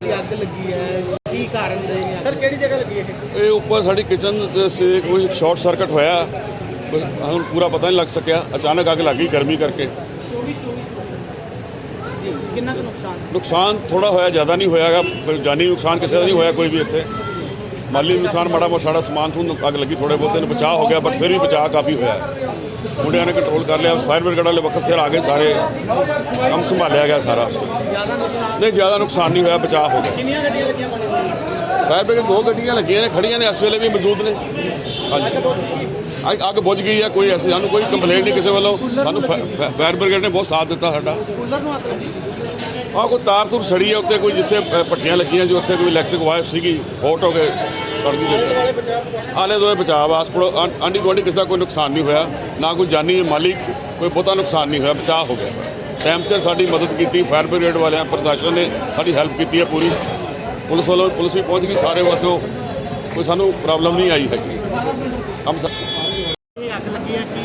S1: ਦੀ ਅੱਗ ਲੱਗੀ ਹੈ? ਕੀ ਕਾਰਨ ਰਹੇ ਨੇ ਸਰ ਕਿਹੜੀ ਜਗ੍ਹਾ ਲੱਗੀ ਹੈ
S2: ਇਹ? ਉੱਪਰ ਸਾਡੀ ਕਿਚਨ ਦੇ ਸੇ ਕੋਈ ਸ਼ਾਰਟ ਸਰਕਟ ਹੋਇਆ। ਕੋਈ ਹੁਣ ਪੂਰਾ ਪਤਾ ਨਹੀਂ ਲੱਗ ਸਕਿਆ। ਅਚਾਨਕ ਅੱਗ ਲੱਗ ਗਈ ਗਰਮੀ ਕਰਕੇ।
S1: ਕਿੰਨਾ ਕੁ ਨੁਕਸਾਨ
S2: ਨੁਕਸਾਨ ਥੋੜਾ ਹੋਇਆ ਜ਼ਿਆਦਾ ਨਹੀਂ ਹੋਇਆਗਾ ਜਾਨੀ ਨੁਕਸਾਨ ਕਿਸੇ ਦਾ ਨਹੀਂ ਹੋਇਆ ਕੋਈ ਵੀ ਇੱਥੇ। ਮਾਲੀ ਨੁਕਸਾਨ ਮਾੜਾ ਮੋਟਾ ਸਾਡਾ ਸਮਾਨ ਤੋਂ ਅੱਗ ਲੱਗੀ ਥੋੜੇ ਬਹੁਤੇ ਨੂੰ ਬਚਾਅ ਹੋ ਗਿਆ ਬਟ ਫਿਰ ਵੀ ਬਚਾਅ ਕਾਫੀ ਹੋਇਆ। ਹੈ। ਮੁੰਡਿਆਂ ਨੇ ਕੰਟਰੋਲ ਕਰ ਲਿਆ ਫਾਇਰ ਬ੍ਰਿਗੇਡ ਵਾਲੇ ਵਕਤ ਸਿਰ ਆ ਗਏ ਸਾਰੇ ਕੰਮ ਸੰਭਾਲਿਆ ਗਿਆ ਸਾਰਾ। ਨਹੀਂ ਜ਼ਿਆਦਾ ਨੁਕਸਾਨ ਨਹੀਂ ਹੋਇਆ ਬਚਾਅ ਹੋ ਗਿਆ।
S1: ਕਿੰਨੀਆਂ ਗੱਡੀਆਂ ਲੱਗੀਆਂ ਪਾਣੀ
S2: ਫਾਇਰ ਬ੍ਰਿਗੇਡ ਦੋ ਗੱਡੀਆਂ ਲੱਗੀਆਂ ਨੇ ਖੜੀਆਂ ਨੇ ਇਸ ਵੇਲੇ ਵੀ ਮੌਜੂਦ ਨੇ। ਹਾਂਜੀ।
S1: ਬਹੁਤ
S2: ਅੱਗ ਅੱਗ ਬੁਝ ਗਈ ਹੈ ਕੋਈ ਐਸੀ ਸਾਨੂੰ ਕੋਈ ਕੰਪਲੇਂਟ ਨਹੀਂ ਕਿਸੇ ਵੱਲੋਂ। ਸਾਨੂੰ ਫਾ- ਫਾਇਰ ਬ੍ਰਿਗੇਡ ਨੇ ਬਹੁਤ ਸਾਥ ਦਿੱਤਾ ਸਾਡਾ।
S1: ਕੂਲਰ ਨੂੰ ਅੱਗ ਲੱਗੀ
S2: ਆਹ ਕੋਈ ਤਾਰ ਤੁਰ ਸੜੀ ਹੈ ਉੱਤੇ ਕੋਈ ਜਿੱਥੇ ਅ, ਪੱਟੀਆਂ ਲੱਗੀਆਂ ਸੀ ਉੱਥੇ ਕੋਈ ਇਲੈਕਟ੍ਰਿਕ ਵਾਇਰ ਸੀਗੀ ਫੋਟ ਹੋ ਕੇ ਕਰਦੀ ਦਿੱਤਾ ਆਲੇ ਦੁਆਲੇ ਬਚਾਅ ਆਸ ਪੜੋ ਆਂਢੀ ਗੁਆਂਢੀ ਕਿਸੇ ਦਾ ਕੋਈ ਨੁਕਸਾਨ ਨਹੀਂ ਹੋਇਆ ਨਾ ਕੋਈ ਜਾਨੀ ਮਾਲੀ ਕੋਈ ਬਹੁਤਾ ਨੁਕਸਾਨ ਨਹੀਂ ਹੋਇਆ ਬਚਾਅ ਹੋ ਗਿਆ। ਟਾਈਮ 'ਤੇ ਸਾਡੀ ਮਦਦ ਕੀਤੀ ਫਾਇਰ ਬ੍ਰਿਗੇਡ ਵਾਲਿਆਂ ਪ੍ਰਸ਼ਾਸਨ ਨੇ ਸਾਡੀ ਹੈਲਪ ਕੀਤੀ ਹੈ ਪੂਰੀ। ਪੁਲਿਸ ਵੱਲੋਂ ਪੁਲਿਸ ਵੀ ਪਹੁੰਚ ਗਈ ਸਾਰੇ ਪਾਸੋਂ। ਕੋਈ ਸਾਨੂੰ ਪ੍ਰੋਬਲਮ ਨਹੀਂ ਆਈ ਹੈਗੀ।
S1: ਇਹ ਅੱਗ ਲੱਗੀ ਹੈ ਕਿ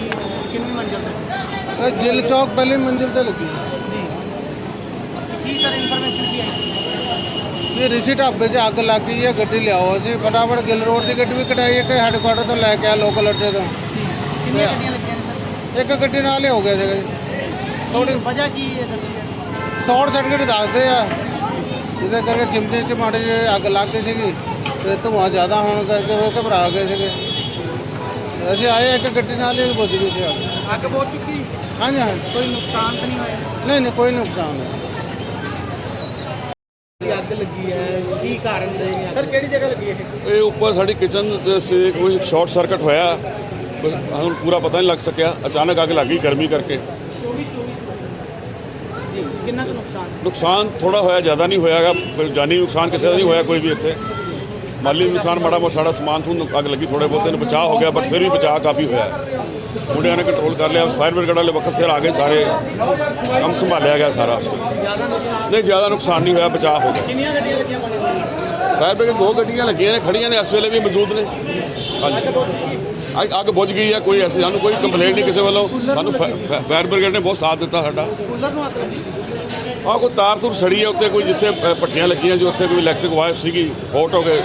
S1: ਕਿੰਨੀ ਮੰਜ਼ਿਲ ਤੇ?
S3: ਇਹ ਗਿੱਲ ਚੌਕ ਪਹਿਲੀ ਮੰਜ਼ਿਲ ਤੇ ਲੱਗੀ।
S1: ਜੀ। ਕੀ ਸਰ ਇਨਫੋਰਮੇਸ਼ਨ ਕੀ ਆਈ?
S3: ਇਹ ਰਿਸ਼ੀ ਢਾਬੇ 'ਚ ਅੱਗ ਲੱਗ ਗਈ ਹੈ ਗੱਡੀ ਲਿਆਓ ਅਸੀਂ। ਫਟਾਫਟ ਗਿੱਲ ਰੋਡ ਦੀ ਗੱਡੀ ਵੀ ਕਢਾਈ ਇੱਕ ਹੈਡਕੁਆਟਰ ਤੋਂ ਲੈ ਕੇ ਆ ਲੋਕਲ ਅੱਡੇ ਤੋਂ।
S1: ਕਿੰਨੀਆਂ ਗੱਡੀਆਂ ਲੱਗੀਆਂ ਨੇ ਸਰ?
S3: ਇੱਕ ਗੱਡੀ ਨਾਲ ਹੀ ਹੋ ਗਿਆ ਸੀਗਾ ਜੀ।
S1: ਥੋੜੀ ਵਜ੍ਹਾ ਕੀ ਹੈ ਦੱਸੀ ਹੈ
S3: ਸ਼ਾਰਟ ਸਰਕਟ ਦੱਸਦੇ ਆ। ਜਿਹਦੇ ਕਰਕੇ ਚਿਮਨੀ 'ਚ ਮਾੜੀ ਜਿਹੀ ਅੱਗ ਲੱਗ ਗਈ ਸੀਗੀ। ਤੇ ਧੂੰਆਂ ਜ਼ਿਆਦਾ ਹੋਣ ਕਰਕੇ ਉਹ ਘਬਰਾ ਗਏ ਸੀਗੇ। ਅਸੀਂ ਆਏ ਇੱਕ ਗੱਡੀ ਨਾਲ ਹੀ ਬੁੱਝ ਗਈ ਸੀ ਅੱਗ
S1: ਅੱਗ ਬਹੁਤ ਚੁੱਕੀ?
S3: ਹਾਂਜੀ ਹਾਂਜੀ।
S1: ਕੋਈ ਨੁਕਸਾਨ ਤਾਂ ਨਹੀਂ ਹੋਇਆ?
S3: ਨਹੀਂ ਨਹੀਂ ਕੋਈ ਨੁਕਸਾਨ ਨਹੀਂ।
S1: ਦੀ ਅੱਗ ਲੱਗੀ ਹੈ? ਕੀ ਕਾਰਨ ਰਹੇ ਸਰ ਕਿਹੜੀ ਜਗ੍ਹਾ ਲੱਗੀ ਇਹ?
S2: ਇਹ ਉੱਪਰ ਸਾਡੀ ਕਿਚਨ ਦੇ ਸੇ ਕੋਈ ਸ਼ਾਰਟ ਸਰਕਟ ਹੋਇਆ। ਕੋਈ ਹੁਣ ਪੂਰਾ ਪਤਾ ਨਹੀਂ ਲੱਗ ਸਕਿਆ। ਅਚਾਨਕ ਅੱਗ ਲੱਗ ਗਈ ਗਰਮੀ ਕਰਕੇ।
S1: ਜੀ ਕਿੰਨਾ ਕੁ ਨੁਕਸਾਨ?
S2: ਨੁਕਸਾਨ ਥੋੜਾ ਹੋਇਆ ਜ਼ਿਆਦਾ ਨਹੀਂ ਹੋਇਆਗਾ। ਕੋਈ ਜਾਨੀ ਨੁਕਸਾਨ ਕਿਸੇ ਦਾ ਨਹੀਂ ਹੋਇਆ ਕੋਈ ਵੀ ਇੱਥੇ। ਮਾਲੀ ਨੁਕਸਾਨ ਮਾੜਾ ਮੋਟਾ ਸਾਡਾ ਸਮਾਨ ਤੋਂ ਅੱਗ ਲੱਗੀ ਥੋੜੇ ਬਹੁਤੇ ਨੂੰ ਬਚਾਅ ਹੋ ਗਿਆ ਬਟ ਫਿਰ ਵੀ ਬਚਾਅ ਕਾਫੀ ਹੋਇਆ ਮੁੰਡਿਆਂ ਨੇ ਕੰਟਰੋਲ ਕਰ ਲਿਆ ਫਾਇਰ ਬ੍ਰਿਗੇਡ ਵਾਲੇ ਵਕਤ ਸਿਰ ਆ ਗਏ ਸਾਰੇ ਕੰਮ ਸੰਭਾਲਿਆ ਗਿਆ ਸਾਰਾ। ਨਹੀਂ ਜ਼ਿਆਦਾ ਨੁਕਸਾਨ ਨਹੀਂ ਹੋਇਆ ਬਚਾਅ ਹੋ ਗਿਆ।
S1: ਕਿੰਨੀਆਂ ਗੱਡੀਆਂ ਲੱਗੀਆਂ ਪਾਣੀ
S2: ਫਾਇਰ ਬ੍ਰਿਗੇਡ ਦੋ ਗੱਡੀਆਂ ਲੱਗੀਆਂ ਨੇ ਖੜੀਆਂ ਨੇ ਇਸ ਵੇਲੇ ਵੀ ਮੌਜੂਦ ਨੇ। ਹਾਂਜੀ। ਅੱਗ ਬੁਝ ਗਈ। ਹੈ ਕੋਈ ਐਸੀ ਸਾਨੂੰ ਕੋਈ ਕੰਪਲੇਂਟ ਨਹੀਂ ਕਿਸੇ ਵੱਲੋਂ। ਸਾਨੂੰ ਫਾਇਰ ਬ੍ਰਿਗੇਡ ਨੇ ਬਹੁਤ ਸਾਥ ਦਿੱਤਾ ਸਾਡਾ।
S1: ਕੂਲਰ ਨੂੰ ਅੱਗ ਲੱਗੀ
S2: ਆਹ ਕੋਈ ਤਾਰ ਤੂਰ ਸੜੀ ਹੈ ਉੱਤੇ ਕੋਈ ਜਿੱਥੇ ਅ, ਪੱਟੀਆਂ ਲੱਗੀਆਂ ਜੋ ਉੱਥੇ ਕੋਈ ਇਲੈਕਟ੍ਰਿਕ ਵਾਇਰ ਸੀਗੀ ਹੌਟ ਹੋ ਕੇ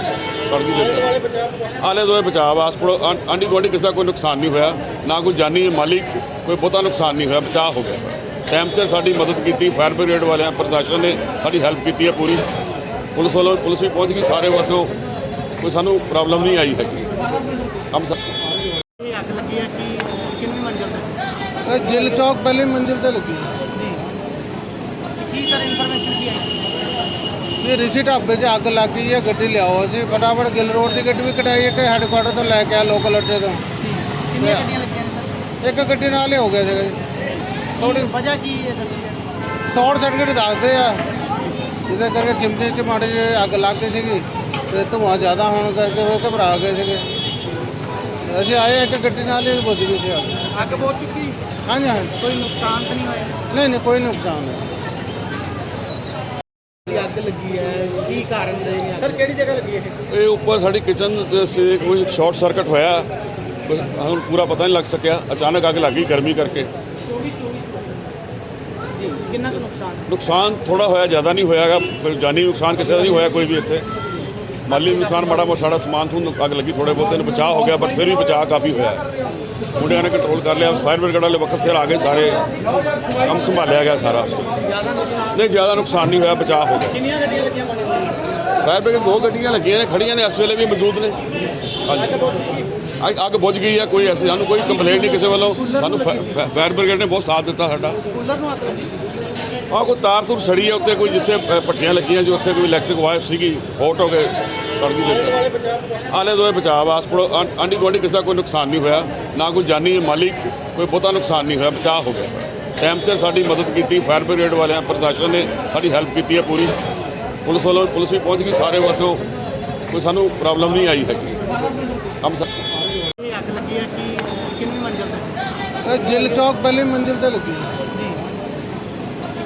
S2: ਸੜ ਗਈ ਜਿੱਥੇ। ਆਲੇ ਦੁਆਲੇ ਬਚਾਅ ਆਸ ਪੜੋ ਆਂਡੀ ਗੁਆਂਢੀ ਕਿਸੇ ਦਾ ਕੋਈ ਨੁਕਸਾਨ ਨਹੀਂ ਹੋਇਆ ਨਾ ਕੋਈ ਜਾਨੀ ਮਾਲੀ ਕੋਈ ਬਹੁਤਾ ਨੁਕਸਾਨ ਨਹੀਂ ਹੋਇਆ ਬਚਾਅ ਹੋ ਗਿਆ। ਟਾਈਮ 'ਤੇ ਸਾਡੀ ਮਦਦ ਕੀਤੀ ਫਾਇਰ ਬ੍ਰਿਗੇਡ ਵਾਲਿਆਂ ਪ੍ਰਸ਼ਾਸਨ ਨੇ ਸਾਡੀ ਹੈਲਪ ਕੀਤੀ ਹੈ ਪੂਰੀ। ਪੁਲਿਸ ਵੱਲੋਂ ਪੁਲਿਸ ਵੀ ਪਹੁੰਚ ਗਈ ਸਾਰੇ ਪਾਸੋਂ। ਕੋਈ ਸਾਨੂੰ ਪ੍ਰੋਬਲਮ ਨਹੀਂ ਆਈ ਹੈਗੀ। ਕੰਮ ਸਾ-
S1: ਇਹ ਅੱਗ ਲੱਗੀ ਹੈ ਕਿ ਕਿੰਨੀ ਮੰਜ਼ਿਲ ਤੇ?
S3: ਇਹ ਗਿੱਲ ਚੌਕ ਪਹਿਲੀ ਮੰਜ਼ਿਲ ਤੇ ਲੱਗੀ
S1: ਜੀ ਕੀ ਸਰ ਇਨਫੋਰਮੇਸ਼ਨ ਕੀ ਆਈ?
S3: ਇਹ ਰਿਸ਼ੀ ਢਾਬੇ 'ਚ ਅੱਗ ਲੱਗ ਗਈ ਹੈ ਗੱਡੀ ਲਿਆਓ ਅਸੀਂ। ਫਟਾਫਟ ਗਿੱਲ ਰੋਡ ਦੀ ਗੱਡੀ ਵੀ ਕਢਾਈ ਇੱਕ ਹੈਡਕੁਆਟਰ ਤੋਂ ਲੈ ਕੇ ਆ ਲੋਕਲ ਅੱਡੇ ਤੋਂ।
S1: ਕਿੰਨੀਆਂ ਗੱਡੀਆਂ ਲੱਗੀਆਂ ਨੇ
S3: ਇੱਕ ਗੱਡੀ ਨਾਲ ਹੀ ਹੋ ਗਿਆ ਸੀਗਾ ਜੀ।
S1: ਥੋੜੀ ਵਜ੍ਹਾ ਕੀ ਹੈ
S3: ਸ਼ਾਰਟ ਸਰਕਟ ਦੱਸਦੇ ਆ। ਜਿਹਦੇ ਕਰਕੇ ਚਿਮਨੀ 'ਚ ਮਾੜੀ ਜਿਹੀ ਅੱਗ ਲੱਗ ਗਈ ਸੀਗੀ ਤੇ ਧੂੰਆਂ ਜ਼ਿਆਦਾ ਹੋਣ ਕਰਕੇ ਉਹ ਘਬਰਾ ਗਏ ਸੀਗੇ। ਅਸੀਂ ਆਏ ਇੱਕ ਗੱਡੀ ਨਾਲ ਹੀ ਬੁੱਝ ਗਈ ਸੀ ਅੱਗ।
S1: ਅੱਗ ਚੁੱਕੀ?
S3: ਹਾਂਜੀ ਹਾਂਜੀ।
S1: ਕੋਈ ਨੁਕਸਾਨ ਤਾਂ ਨਹੀਂ ਹੋਇਆ?
S3: ਨਹੀਂ ਨਹੀਂ ਕੋਈ ਨੁਕਸਾਨ ਨਹੀਂ
S1: ਦੀ ਅੱਗ ਲੱਗੀ ਹੈ ਕੀ ਕਾਰਨ ਰਹੇ ਸਰ ਕਿਹੜੀ ਜਗ੍ਹਾ ਲੱਗੀ ਇਹ
S2: ਇਹ ਉੱਪਰ ਸਾਡੀ ਕਿਚਨ ਦੇ ਸੇ ਕੋਈ ਸ਼ਾਰਟ ਸਰਕਟ ਹੋਇਆ। ਕੋਈ ਹੁਣ ਪੂਰਾ ਪਤਾ ਨਹੀਂ ਲੱਗ ਸਕਿਆ। ਅਚਾਨਕ ਅੱਗ ਲੱਗ ਗਈ ਗਰਮੀ ਕਰਕੇ।
S1: ਜੀ ਕਿੰਨਾ ਕੁ ਨੁਕਸਾਨ?
S2: ਨੁਕਸਾਨ ਥੋੜਾ ਹੋਇਆ ਜ਼ਿਆਦਾ ਨਹੀਂ ਹੋਇਆਗਾ। ਕੋਈ ਜਾਨੀ ਨੁਕਸਾਨ ਕਿਸੇ ਦਾ ਨਹੀਂ ਹੋਇਆ ਕੋਈ ਵੀ ਇੱਥੇ। ਮਾਲੀ ਨੁਕਸਾਨ ਮਾੜਾ ਮੋਟਾ ਸਾਡਾ ਸਮਾਨ ਤੋਂ ਅੱਗ ਲੱਗੀ ਥੋੜੇ ਬਹੁਤੇ ਨੂੰ। ਬਚਾਅ ਹੋ ਗਿਆ ਬਟ ਫਿਰ ਵੀ ਬਚਾਅ ਕਾਫੀ ਹੋਇਆ। ਮੁੰਡਿਆਂ ਨੇ ਕੰਟਰੋਲ ਕਰ ਲਿਆ। ਫਾਇਰ ਬ੍ਰਿਗੇਡ ਵਾਲੇ ਵਕਤ ਸਿਰ ਆ ਗਏ ਸਾਰੇ। ਕੰਮ ਸੰਭਾਲਿਆ ਗਿਆ ਸਾਰਾ।
S1: ਜ਼ਿਆਦਾ ਨੁਕਸਾਨ
S2: ਨਹੀਂ ਜ਼ਿਆਦਾ ਨੁਕਸਾਨ ਨਹੀਂ ਹੋਇਆ ਬਚਾਅ ਹੋ ਗਿਆ।
S1: ਕਿੰਨੀਆਂ ਗੱਡੀਆਂ ਲੱਗੀਆਂ ਪਾਣੀ
S2: ਫਾਇਰ ਬ੍ਰਿਗੇਡ ਦੋ ਗੱਡੀਆਂ ਲੱਗੀਆਂ ਨੇ ਖੜੀਆਂ ਨੇ ਇਸ ਵੇਲੇ ਵੀ ਮੌਜੂਦ ਨੇ। ਹਾਂਜੀ। ਅੱਗ ਬੁਝ ਗਈ। ਹੈ ਕੋਈ ਐਸੀ ਸਾਨੂੰ ਕੋਈ ਕੰਪਲੇਂਟ ਨਹੀਂ ਕਿਸੇ ਵੱਲੋਂ। ਸਾਨੂੰ ਫਾਇਰ ਬ੍ਰਿਗੇਡ ਨੇ ਬਹੁਤ ਸਾਥ ਦਿੱਤਾ ਸਾਡਾ।
S1: ਕੂਲਰ ਨੂੰ ਅੱਗ ਲੱਗੀ
S2: ਆਹ ਕੋਈ ਤਾਰ ਤੂਰ ਸੜੀ ਹੈ ਉੱਤੇ ਕੋਈ ਜਿੱਥੇ ਪੱਟੀਆਂ ਲੱਗੀਆਂ ਜੋ ਉੱਥੇ ਕੋਈ ਇਲੈਕਟ੍ਰਿਕ ਵਾਇਰ ਸੀਗੀ ਹੌਟ ਹੋ ਕੇ ਸੜ ਗਈ ਆਲੇ ਦੁਆਲੇ ਬਚਾਅ ਆਸ ਪੜੋ ਆਂਡੀ ਗੁਆਂਢੀ ਕਿਸੇ ਦਾ ਕੋਈ ਨੁਕਸਾਨ ਨਹੀਂ ਹੋਇਆ ਨਾ ਕੋਈ ਜਾਨੀ ਮਾਲੀ ਕੋਈ ਬਹੁਤਾ ਨੁਕਸਾਨ ਨਹੀਂ ਹੋਇਆ ਬਚਾਅ ਹੋ ਗਿਆ। ਟਾਈਮ 'ਤੇ ਸਾਡੀ ਮਦਦ ਕੀਤੀ ਫਾਇਰ ਬ੍ਰਿਗੇਡ ਵਾਲਿਆਂ ਪ੍ਰਸ਼ਾਸਨ ਨੇ ਸਾਡੀ ਹੈਲਪ ਕੀਤੀ ਹੈ ਪੂਰੀ। ਪੁਲਿਸ ਵੱਲੋਂ ਪੁਲਿਸ ਵੀ ਪਹੁੰਚ ਗਈ ਸਾਰੇ ਪਾਸੋਂ ਕੋਈ ਸਾਨੂੰ ਪ੍ਰੋਬਲਮ ਨਹੀਂ ਆਈ ਹੈਗੀ। ਕੰਮ ਸਾ-
S1: ਇਹ ਅੱਗ ਲੱਗੀ ਹੈ ਕਿ ਕਿੰਨੀ ਮੰਜ਼ਿਲ ਤੇ?
S3: ਇਹ ਗਿੱਲ ਚੌਕ ਪਹਿਲੀ ਮੰਜ਼ਿਲ ਤੇ ਲੱਗੀ।
S1: ਜੀ।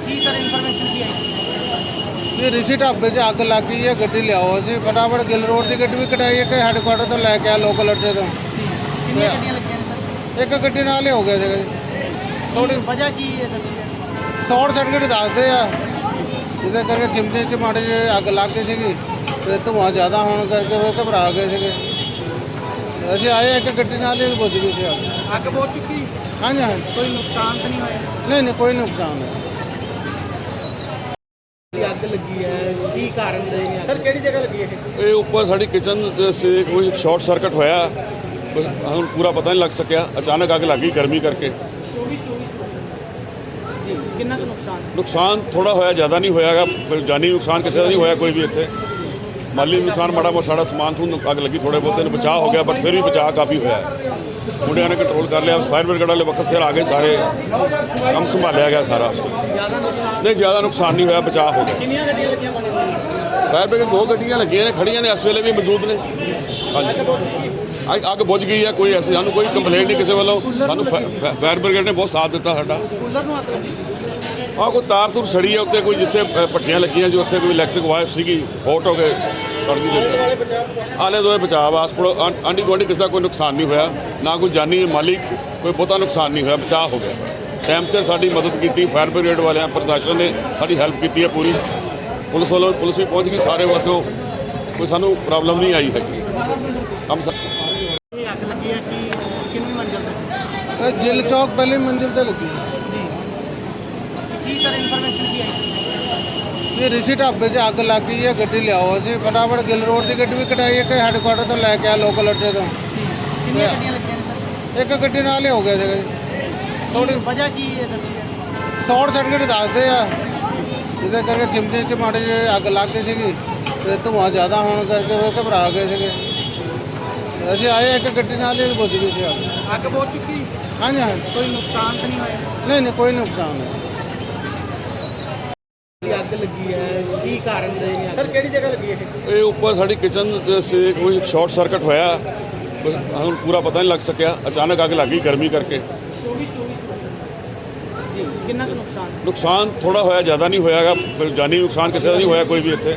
S1: ਕੀ ਸਰ ਇਨਫੋਰਮੇਸ਼ਨ ਕੀ ਆਈ
S3: ਇਹ ਰਿਸ਼ੀ ਢਾਬੇ 'ਚ ਅੱਗ ਲੱਗ ਗਈ ਹੈ ਗੱਡੀ ਲਿਆਓ ਅਸੀਂ। ਫਟਾਫਟ ਗਿੱਲ ਰੋਡ ਦੀ ਗੱਡੀ ਵੀ ਕਢਾਈ ਇੱਕ ਹੈਡਕੁਆਟਰ ਤੋਂ ਲੈ ਕੇ ਆ ਲੋਕਲ ਅੱਡੇ ਤੋਂ।
S1: ਕਿੰਨੀਆਂ ਗੱਡੀਆਂ ਲੱਗੀਆਂ ਨੇ ਸਰ?
S3: ਇੱਕ ਗੱਡੀ ਨਾਲ ਹੀ ਹੋ ਗਿਆ ਸੀਗਾ ਜੀ।
S1: ਥੋੜੀ ਵਜ੍ਹਾ ਕੀ ਹੈ ਦੱਸੀ ਹੈ
S3: ਸ਼ਾਰਟ ਸਰਕਟ ਦੱਸਦੇ ਆ। ਜਿਹਦੇ ਕਰਕੇ ਚਿਮਨੀ 'ਚ ਮਾੜੀ ਜਿਹੀ ਅੱਗ ਲੱਗ ਗਈ ਸੀਗੀ ਤੇ ਧੂੰਆਂ ਜ਼ਿਆਦਾ ਹੋਣ ਕਰਕੇ ਉਹ ਘਬਰਾ ਗਏ ਸੀਗੇ। ਅਸੀਂ ਆਏ ਇੱਕ ਗੱਡੀ ਨਾਲ ਹੀ ਬੁੱਝ ਗਈ ਸੀ ਅੱਗ।
S1: ਅੱਗ ਬਹੁਤ ਚੁੱਕੀ?
S3: ਹਾਂਜੀ ਹਾਂਜੀ।
S1: ਕੋਈ ਨੁਕਸਾਨ ਤਾਂ ਨਹੀਂ ਹੋਇਆ?
S3: ਨਹੀਂ ਨਹੀਂ ਕੋਈ ਨੁਕਸਾਨ ਨਹੀਂ।
S1: ਦੀ ਅੱਗ ਲੱਗੀ ਹੈ? ਕੀ ਕਾਰਨ ਰਹੇ ਸਰ ਕਿਹੜੀ ਜਗ੍ਹਾ ਲੱਗੀ ਇਹ?
S2: ਇਹ ਉੱਪਰ ਸਾਡੀ ਕਿਚਨ ਦੇ ਸੇ ਕੋਈ ਸ਼ਾਰਟ ਸਰਕਟ ਹੋਇਆ। ਕੋਈ ਹੁਣ ਪੂਰਾ ਪਤਾ ਨਹੀਂ ਲੱਗ ਸਕਿਆ। ਅਚਾਨਕ ਅੱਗ ਲੱਗ ਗਈ ਗਰਮੀ ਕਰਕੇ।
S1: ਜੀ ਕਿੰਨਾ ਕੁ ਨੁਕਸਾਨ
S2: ਨੁਕਸਾਨ ਥੋੜਾ ਹੋਇਆ ਜ਼ਿਆਦਾ ਨਹੀਂ ਹੋਇਆਗਾ ਜਾਨੀ ਨੁਕਸਾਨ ਕਿਸੇ ਦਾ ਨਹੀਂ ਹੋਇਆ ਕੋਈ ਵੀ ਇੱਥੇ। ਮਾਲੀ ਨੁਕਸਾਨ ਮਾੜਾ ਮੋਟਾ ਸਾਡਾ ਸਮਾਨ ਤੋਂ ਅੱਗ ਲੱਗੀ ਥੋੜੇ ਬਹੁਤੇ ਨੂੰ ਬਚਾਅ ਹੋ ਗਿਆ ਬਟ ਫਿਰ ਵੀ ਬਚਾਅ ਕਾਫੀ ਹੋਇਆ। ਮੁੰਡਿਆਂ ਨੇ ਕੰਟਰੋਲ ਕਰ ਲਿਆ ਫਾਇਰ ਬ੍ਰਿਗੇਡ ਵਾਲੇ ਵਕਤ ਸਿਰ ਆ ਗਏ ਸਾਰੇ ਕੰਮ ਸੰਭਾਲਿਆ ਗਿਆ ਸਾਰਾ। ਨਹੀਂ ਜ਼ਿਆਦਾ ਨੁਕਸਾਨ ਨਹੀਂ ਹੋਇਆ ਬਚਾਅ ਹੋ ਗਿਆ।
S1: ਕਿੰਨੀਆਂ ਗੱਡੀਆਂ ਲੱਗੀਆਂ ਪਾਣੀ
S2: ਫਾਇਰ ਬ੍ਰਿਗੇਡ ਦੋ ਗੱਡੀਆਂ ਲੱਗੀਆਂ ਨੇ ਖੜੀਆਂ ਨੇ ਇਸ ਵੇਲੇ ਵੀ ਮੌਜੂਦ ਨੇ। ਹਾਂਜੀ। ਅੱਗ ਬੁਝ ਗਈ। ਹੈ ਕੋਈ ਐਸੀ ਸਾਨੂੰ ਕੋਈ ਕੰਪਲੇਂਟ ਨਹੀਂ ਕਿਸੇ ਵੱਲੋਂ। ਸਾਨੂੰ ਫਾਇਰ ਬ੍ਰਿਗੇਡ ਨੇ ਬਹੁਤ ਸਾਥ ਦਿੱਤਾ ਸਾਡਾ।
S1: ਕੂਲਰ ਨੂੰ ਅੱਗ ਲੱਗੀ
S2: ਆਹ ਕੋਈ ਤਾਰ ਤੂਰ ਸੜੀ ਹੈ ਉੱਤੇ ਕੋਈ ਜਿੱਥੇ ਅ, ਪੱਟੀਆਂ ਲੱਗੀਆਂ ਜੋ ਉੱਥੇ ਕੋਈ ਇਲੈਕਟ੍ਰਿਕ ਵਾਇਰ ਸੀਗੀ ਹੌਟ ਹੋ ਕੇ ਸੜ ਗਈ ਜਿੱਥੇ ਆਲੇ ਦੁਆਲੇ ਬਚਾਅ ਆਸ ਪੜੋ ਆਂਡੀ ਗੁਆਂਢੀ ਕਿਸੇ ਦਾ ਕੋਈ ਨੁਕਸਾਨ ਨਹੀਂ ਹੋਇਆ ਨਾ ਕੋਈ ਜਾਨੀ ਮਾਲੀ ਕੋਈ ਬਹੁਤਾ ਨੁਕਸਾਨ ਨਹੀਂ ਹੋਇਆ ਬਚਾਅ ਹੋ ਗਿਆ। ਟਾਈਮ 'ਤੇ ਸਾਡੀ ਮਦਦ ਕੀਤੀ ਫਾਇਰ ਬ੍ਰਿਗੇਡ ਵਾਲਿਆਂ ਪ੍ਰਸ਼ਾਸਨ ਨੇ ਸਾਡੀ ਹੈਲਪ ਕੀਤੀ ਹੈ ਪੂਰੀ। ਪੁਲਿਸ ਵੱਲੋਂ ਪੁਲਿਸ ਵੀ ਪਹੁੰਚ ਗਈ ਸਾਰੇ ਪਾਸੋਂ ਕੋਈ ਸਾਨੂੰ ਪ੍ਰੋਬਲਮ ਨਹੀਂ ਆਈ ਹੈਗੀ। ਕੰਮ ਸਾ
S1: ਇਹ ਅੱਗ ਲੱਗੀ ਹੈ ਕਿ ਕਿੰਨੀ ਮੰਜ਼ਿਲ ਤੇ?
S3: ਇਹ ਗਿੱਲ ਚੌਕ ਪਹਿਲੀ ਮੰਜ਼ਿਲ ਤੇ ਲੱਗੀ।
S1: ਕੀ ਸਰ ਇਨਫੋਰਮੇਸ਼ਨ ਕੀ ਆਈ
S3: ਇਹ ਰਿਸ਼ੀ ਢਾਬੇ 'ਚ ਅੱਗ ਲੱਗ ਗਈ ਹੈ ਗੱਡੀ ਲਿਆਓ ਅਸੀਂ। ਫਟਾਫਟ ਗਿੱਲ ਰੋਡ ਦੀ ਗੱਡੀ ਵੀ ਕਢਾਈ ਹੈ ਕਿ ਹੈਡਕੁਆਟਰ ਤੋਂ ਲੈ ਕੇ ਆ ਲੋਕਲ ਅੱਡੇ ਤੋਂ।
S1: ਕਿੰਨੀਆਂ ਗੱਡੀਆਂ ਲੱਗੀਆਂ ਨੇ
S3: ਇੱਕ ਗੱਡੀ ਨਾਲ ਹੀ ਹੋ ਗਿਆ ਸੀਗਾ ਜੀ। ਥੋੜੀ
S1: ਵਜ੍ਹਾ ਕੀ ਹੈ ਦੱਸੀ?
S3: ਸ਼ਾਰਟ ਸਰਕਟ ਦੱਸਦੇ ਆ। ਜਿਹਦੇ ਕਰਕੇ ਚਿਮਨੀ 'ਚ ਮਾੜੀ ਜਿਹੀ ਅੱਗ ਲੱਗ ਗਈ ਸੀਗੀ ਤੇ ਧੂਆਂ ਜ਼ਿਆਦਾ ਹੋਣ ਕਰਕੇ ਉਹ ਘਬਰਾ ਗਏ ਸੀਗੇ। ਅਸੀਂ ਆਏ ਇੱਕ ਗੱਡੀ ਨਾਲ ਹੀ ਬੁੱਝ ਗਈ ਸੀ ਅੱਗ।
S1: ਅੱਗ ਬਹੁਤ ਚੁੱਕੀ?
S3: ਹਾਂਜੀ ਹਾਂਜੀ।
S1: ਕੋਈ ਨੁਕਸਾਨ ਤਾਂ ਨਹੀਂ ਹੋਇਆ?
S3: ਨਹੀਂ ਨਹੀਂ ਕੋਈ ਨੁਕਸਾਨ ਨਹੀਂ
S1: ਦੀ ਅੱਗ ਲੱਗੀ ਹੈ ਕੀ ਕਾਰਨ ਰਹੇ ਨੇ ਸਰ ਕਿਹੜੀ ਜਗ੍ਹਾ ਲੱਗੀ ਹੈ?
S2: ਇਹ ਉੱਪਰ ਸਾਡੀ ਕਿਚਨ ਸੇ ਕੋਈ ਸ਼ਾਰਟ ਸਰਕਟ ਹੋਇਆ। ਕੋਈ ਹੁਣ ਪੂਰਾ ਪਤਾ ਨਹੀਂ ਲੱਗ ਸਕਿਆ। ਅਚਾਨਕ ਅੱਗ ਲੱਗ ਗਈ ਗਰਮੀ ਕਰਕੇ।
S1: ਜੀ ਕਿੰਨਾ ਕੁ ਨੁਕਸਾਨ?
S2: ਨੁਕਸਾਨ ਥੋੜਾ ਹੋਇਆ ਜ਼ਿਆਦਾ ਨਹੀਂ ਹੋਇਆਗਾ। ਕੋਈ ਜਾਨੀ ਨੁਕਸਾਨ ਕਿਸੇ ਦਾ ਨਹੀਂ ਹੋਇਆ ਕੋਈ ਵੀ ਇੱਥੇ।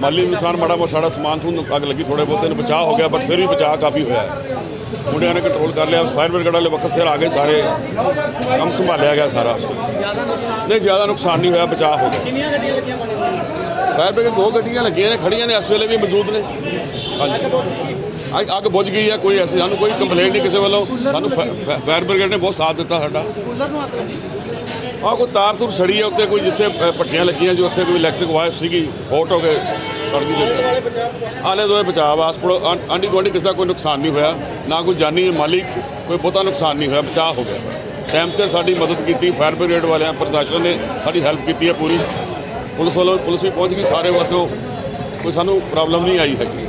S2: ਮਾਲੀ ਨੁਕਸਾਨ ਮਾੜਾ ਮੋਟਾ ਸਾਡਾ ਸਮਾਨ ਤੋਂ ਅੱਗ ਲੱਗੀ ਥੋੜੇ ਬਹੁਤੇ ਨੂੰ। ਬਚਾਅ ਹੋ ਗਿਆ ਬਟ ਫਿਰ ਵੀ ਬਚਾਅ ਕਾਫੀ ਹੋਇਆ। ਹੈ। ਮੁੰਡਿਆਂ ਨੇ ਕੰਟਰੋਲ ਕਰ ਲਿਆ। ਫਾਇਰ ਬ੍ਰਿਗੇਡ ਵਾਲੇ ਵਕਤ ਸਿਰ ਆ ਗਏ ਸਾਰੇ। ਕੰਮ ਸੰਭਾਲਿਆ ਗਿਆ ਸਾਰਾ।
S1: ਜ਼ਿਆਦਾ ਨੁਕਸਾਨ?
S2: ਨਹੀਂ ਜ਼ਿਆਦਾ ਨੁਕਸਾਨ ਨਹੀਂ ਹੋਇਆ ਬਚਾਅ ਹੋ ਗਿਆ।
S1: ਕਿੰਨੀਆਂ ਗੱਡੀਆਂ ਲੱਗੀਆਂ ਪਾਣੀ
S2: ਫਾਇਰ ਬ੍ਰਿਗੇਡ ਦੋ ਗੱਡੀਆਂ ਲੱਗੀਆਂ ਨੇ ਖੜੀਆਂ ਨੇ ਇਸ ਵੇਲੇ ਵੀ ਮੌਜੂਦ ਨੇ। ਹਾਂਜੀ। ਅੱਗ ਬੁਝ ਗਈ ਹੈ ਕੋਈ ਐਸੀ ਸਾਨੂੰ ਕੋਈ ਕੰਪਲੇਂਟ ਨਹੀਂ ਕਿਸੇ ਵੱਲੋਂ। ਸਾਨੂੰ ਫਾਇਰ ਬ੍ਰਿਗੇਡ ਨੇ ਬਹੁਤ ਸਾਥ ਦਿੱਤਾ ਸਾਡਾ।
S1: ਕੂਲਰ ਨੂੰ ਅੱਗ ਲੱਗੀ
S2: ਆਹ ਕੋਈ ਤਾਰ ਤੁਰ ਸੜੀ ਹੈ ਉੱਤੇ ਕੋਈ ਜਿੱਥੇ ਪੱਟੀਆਂ ਲੱਗੀਆਂ ਜੋ ਉੱਥੇ ਕੋਈ ਇਲੈਕਟ੍ਰਿਕ ਵਾਇਰ ਸੀਗੀ ਫੋਟ ਹੋ ਕੇ ਸੜ ਗਈ ਆਲੇ ਦੁਆਲੇ ਬਚਾਅ ਆਸ ਪੜੋ ਆਂਢੀ ਗੁਆਂਢੀ ਕਿਸੇ ਦਾ ਕੋਈ ਨੁਕਸਾਨ ਨਹੀਂ ਹੋਇਆ ਨਾ ਕੋਈ ਜਾਨੀ ਮਾਲੀ ਕੋਈ ਬਹੁਤਾ ਨੁਕਸਾਨ ਨਹੀਂ ਹੋਇਆ ਬਚਾਅ ਹੋ ਗਿਆ। ਟਾਈਮ ਸਿਰ ਸਾਡੀ ਮਦਦ ਕੀਤੀ ਫਾਇਰ ਬ੍ਰਿਗੇਡ ਵਾਲਿਆਂ ਪ੍ਰਸ਼ਾਸਨ ਨੇ ਸਾਡੀ ਹੈਲਪ ਕੀਤੀ ਹੈ ਪੂਰੀ। ਪੁਲਿਸ ਵੱਲੋਂ ਪੁਲਿਸ ਵੀ ਪਹੁੰਚ ਗਈ ਸਾਰੇ ਪਾਸੋਂ ਕੋਈ ਸਾਨੂੰ ਪ੍ਰੋਬਲਮ ਨਹੀਂ ਆਈ ਹੈਗੀ।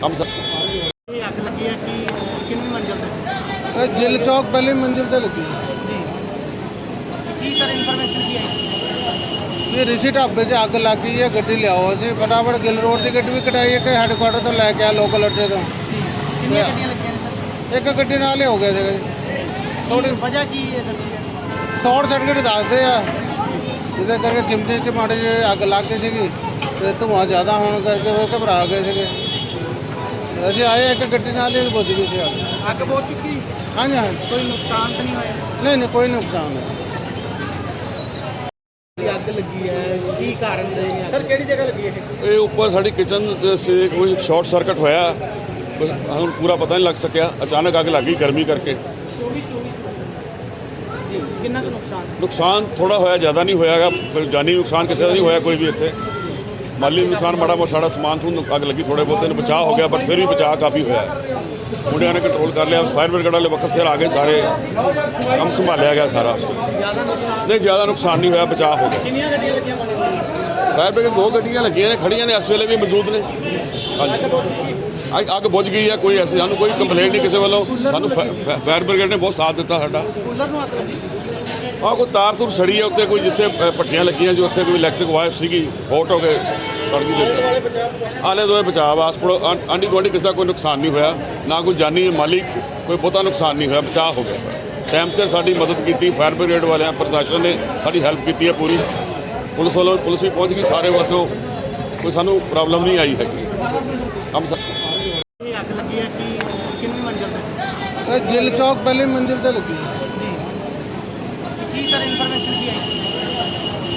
S2: ਕੰਮ
S1: ਇਹ ਅੱਗ ਲੱਗੀ ਹੈ ਕਿ ਕਿੰਨੀ ਮੰਜ਼ਿਲ ਤੇ?
S3: ਇਹ ਗਿੱਲ ਚੌਕ ਪਹਿਲੀ ਮੰਜ਼ਿਲ ਤੇ ਲੱਗੀ।
S1: ਜੀ। ਕੀ ਸਰ ਇਨਫੋਰਮੇਸ਼ਨ ਕੀ ਆਈ
S3: ਇਹ ਰਿਸ਼ੀ ਢਾਬੇ 'ਚ ਅੱਗ ਲੱਗ ਗਈ ਹੈ ਗੱਡੀ ਲਿਆਓ ਅਸੀਂ। ਫਟਾਫਟ ਗਿੱਲ ਰੋਡ ਦੀ ਗੱਡੀ ਵੀ ਕਢਾਈ ਹੈ ਕਿ ਹੈਡਕੁਆਟਰ ਤੋਂ ਲੈ ਕੇ ਆ ਲੋਕਲ ਅੱਡੇ ਤੋਂ।
S1: ਕਿੰਨੀਆਂ ਗੱਡੀਆਂ ਲੱਗੀਆਂ ਨੇ
S3: ਇੱਕ ਗੱਡੀ ਨਾਲ ਹੀ ਹੋ ਗਿਆ ਸੀਗਾ ਜੀ। ਥੋੜੀ
S1: ਵਜ੍ਹਾ ਕੀ ਹੈ ਦੱਸੀ
S3: ਸ਼ਾਰਟ ਸਰਕਟ ਦੱਸਦੇ ਆ। ਜਿਹਦੇ ਕਰਕੇ ਚਿਮਨੀ 'ਚ ਮਾੜੀ ਜਿਹੀ ਅੱਗ ਲੱਗ ਗਈ ਸੀਗੀ ਤੇ ਧੂਆਂ ਜ਼ਿਆਦਾ ਹੋਣ ਕਰਕੇ ਉਹ ਘਬਰਾ ਗਏ ਸੀਗੇ। ਤੇ ਅਸੀਂ ਆਏ ਇੱਕ ਗੱਡੀ ਨਾਲ ਹੀ ਬੁੱਝ ਗਈ ਸੀ ਅੱਗ।
S1: ਅੱਗ ਬਹੁਤ ਚੁੱਕੀ?
S3: ਹਾਂਜੀ ਹਾਂਜੀ।
S1: ਕੋਈ ਨੁਕਸਾਨ ਤਾਂ ਨਹੀਂ ਹੋਇਆ?
S3: ਨਹੀਂ ਨਹੀਂ ਕੋਈ ਨੁਕਸਾਨ ਨਹੀਂ।
S1: ਦੀ ਅੱਗ ਲੱਗੀ ਹੈ? ਕੀ ਕਾਰਨ ਰਹੇ ਨੇ ਸਰ ਕਿਹੜੀ ਜਗ੍ਹਾ ਲੱਗੀ ਹੈ?
S2: ਇਹ ਉੱਪਰ ਸਾਡੀ ਕਿਚਨ ਸੇ ਕੋਈ ਸ਼ਾਰਟ ਸਰਕਟ ਹੋਇਆ। ਕੋਈ ਹੁਣ ਪੂਰਾ ਪਤਾ ਨਹੀਂ ਲੱਗ ਸਕਿਆ। ਅਚਾਨਕ ਅੱਗ ਲੱਗ ਗਈ ਗਰਮੀ ਕਰਕੇ।
S1: ਕਿੰਨਾ ਕੁ ਨੁਕਸਾਨ?
S2: ਨੁਕਸਾਨ ਥੋੜਾ ਹੋਇਆ ਜ਼ਿਆਦਾ ਨਹੀਂ ਹੋਇਆਗਾ ਜਾਨੀ ਨੁਕਸਾਨ ਕਿਸੇ ਦਾ ਨਹੀਂ ਹੋਇਆ ਕੋਈ ਵੀ ਇੱਥੇ। ਮਾਲੀ ਨੁਕਸਾਨ ਮਾੜਾ ਮੋਟਾ ਸਾਡਾ ਸਮਾਨ ਤੋਂ ਅੱਗ ਲੱਗੀ ਥੋੜੇ ਬਹੁਤੇ ਨੂੰ। ਬਚਾਅ ਹੋ ਗਿਆ ਬਟ ਫਿਰ ਵੀ ਬਚਾਅ ਕਾਫੀ ਹੋਇਆ ਹੈ। ਮੁੰਡਿਆਂ ਨੇ ਕੰਟਰੋਲ ਕਰ ਲਿਆ। ਫਾਇਰ ਬ੍ਰਿਗੇਡ ਵਾਲੇ ਵਕਤ ਸਿਰ ਆ ਗਏ ਸਾਰੇ ਕੰਮ ਸੰਭਾਲਿਆ ਗਿਆ ਸਾਰਾ। ਨਹੀਂ ਜ਼ਿਆਦਾ ਨੁਕਸਾਨ ਨਹੀਂ ਹੋਇਆ ਬਚਾਅ ਹੋ ਗਿਆ।
S1: ਕਿੰਨੀਆਂ ਗੱਡੀਆਂ ਲੱਗੀਆਂ
S2: ਫਾਇਰ ਬ੍ਰਿਗੇਡ ਦੋ ਗੱਡੀਆਂ ਲੱਗੀਆਂ ਨੇ ਖੜੀਆਂ ਨੇ ਇਸ ਵੇਲੇ ਵੀ ਮੌਜੂਦ ਨੇ। ਅੱਗ ਬੁਝ ਗਈ ਹੈ ਕੋਈ ਐਸੀ ਸਾਨੂੰ ਕੋਈ ਕੰਪਲੇਂਟ ਨਹੀਂ ਕਿਸੇ ਵੱਲੋਂ। ਸਾਨੂੰ ਫਾਇਰ ਬ੍ਰਿਗੇਡ ਨੇ ਬਹੁਤ ਸਾਥ ਦਿੱਤਾ ਸਾਡਾ।
S1: ਕੂਲਰ ਨੂੰ ਅੱਗ ਲੱਗੀ
S2: ਆਹ ਕੋਈ ਤਾਰ ਤੁਰ ਸੜੀ ਹੈ ਉੱਤੇ ਕੋਈ ਜਿੱਥੇ ਅ, ਪੱਟੀਆਂ ਲੱਗੀਆਂ ਜੋ ਉੱਥੇ ਕੋਈ ਇਲੈਕਟ੍ਰਿਕ ਵਾਇਰ ਸੀਗੀ ਫੋਟ ਹੋ ਕੇ ਸੜ ਗਈ ਜਿੱਥੇ ਆਲੇ ਦੁਆਲੇ ਬਚਾਅ ਆਸ ਪੜੋ ਆਂਢੀ ਗੁਆਂਢੀ ਕਿਸੇ ਦਾ ਕੋਈ ਨੁਕਸਾਨ ਨਹੀਂ ਹੋਇਆ ਨਾ ਕੋਈ ਜਾਨੀ ਮਾਲੀ ਕੋਈ ਬਹੁਤਾ ਨੁਕਸਾਨ ਨਹੀਂ ਹੋਇਆ ਬਚਾਅ ਹੋ ਗਿਆ। ਟਾਈਮ ਸਿਰ ਸਾਡੀ ਮਦਦ ਕੀਤੀ ਫਾਇਰ ਬ੍ਰਿਗੇਡ ਵਾਲਿਆਂ ਪ੍ਰਸ਼ਾਸਨ ਨੇ ਸਾਡੀ ਹੈਲਪ ਕੀਤੀ ਹੈ ਪੂਰੀ। ਪੁਲਿਸ ਵੱਲੋਂ ਪੁਲਿਸ ਵੀ ਪਹੁੰਚ ਗਈ ਸਾਰੇ ਪਾਸੋਂ ਕੋਈ ਸਾਨੂੰ ਪ੍ਰੋਬਲਮ ਨਹੀਂ ਆਈ ਹੈਗੀ। ਕੰਮ ਸਾ
S1: ਇਹ ਅੱਗ ਲੱਗੀ ਹੈ ਕਿ ਕਿੰਨੀ ਮੰਜ਼ਿਲ ਤੇ?
S3: ਇਹ ਗਿੱਲ ਚੌਕ ਪਹਿਲੀ ਮੰਜ਼ਿਲ ਤੇ ਲੱਗੀ।
S1: ਜੀ ਆਈ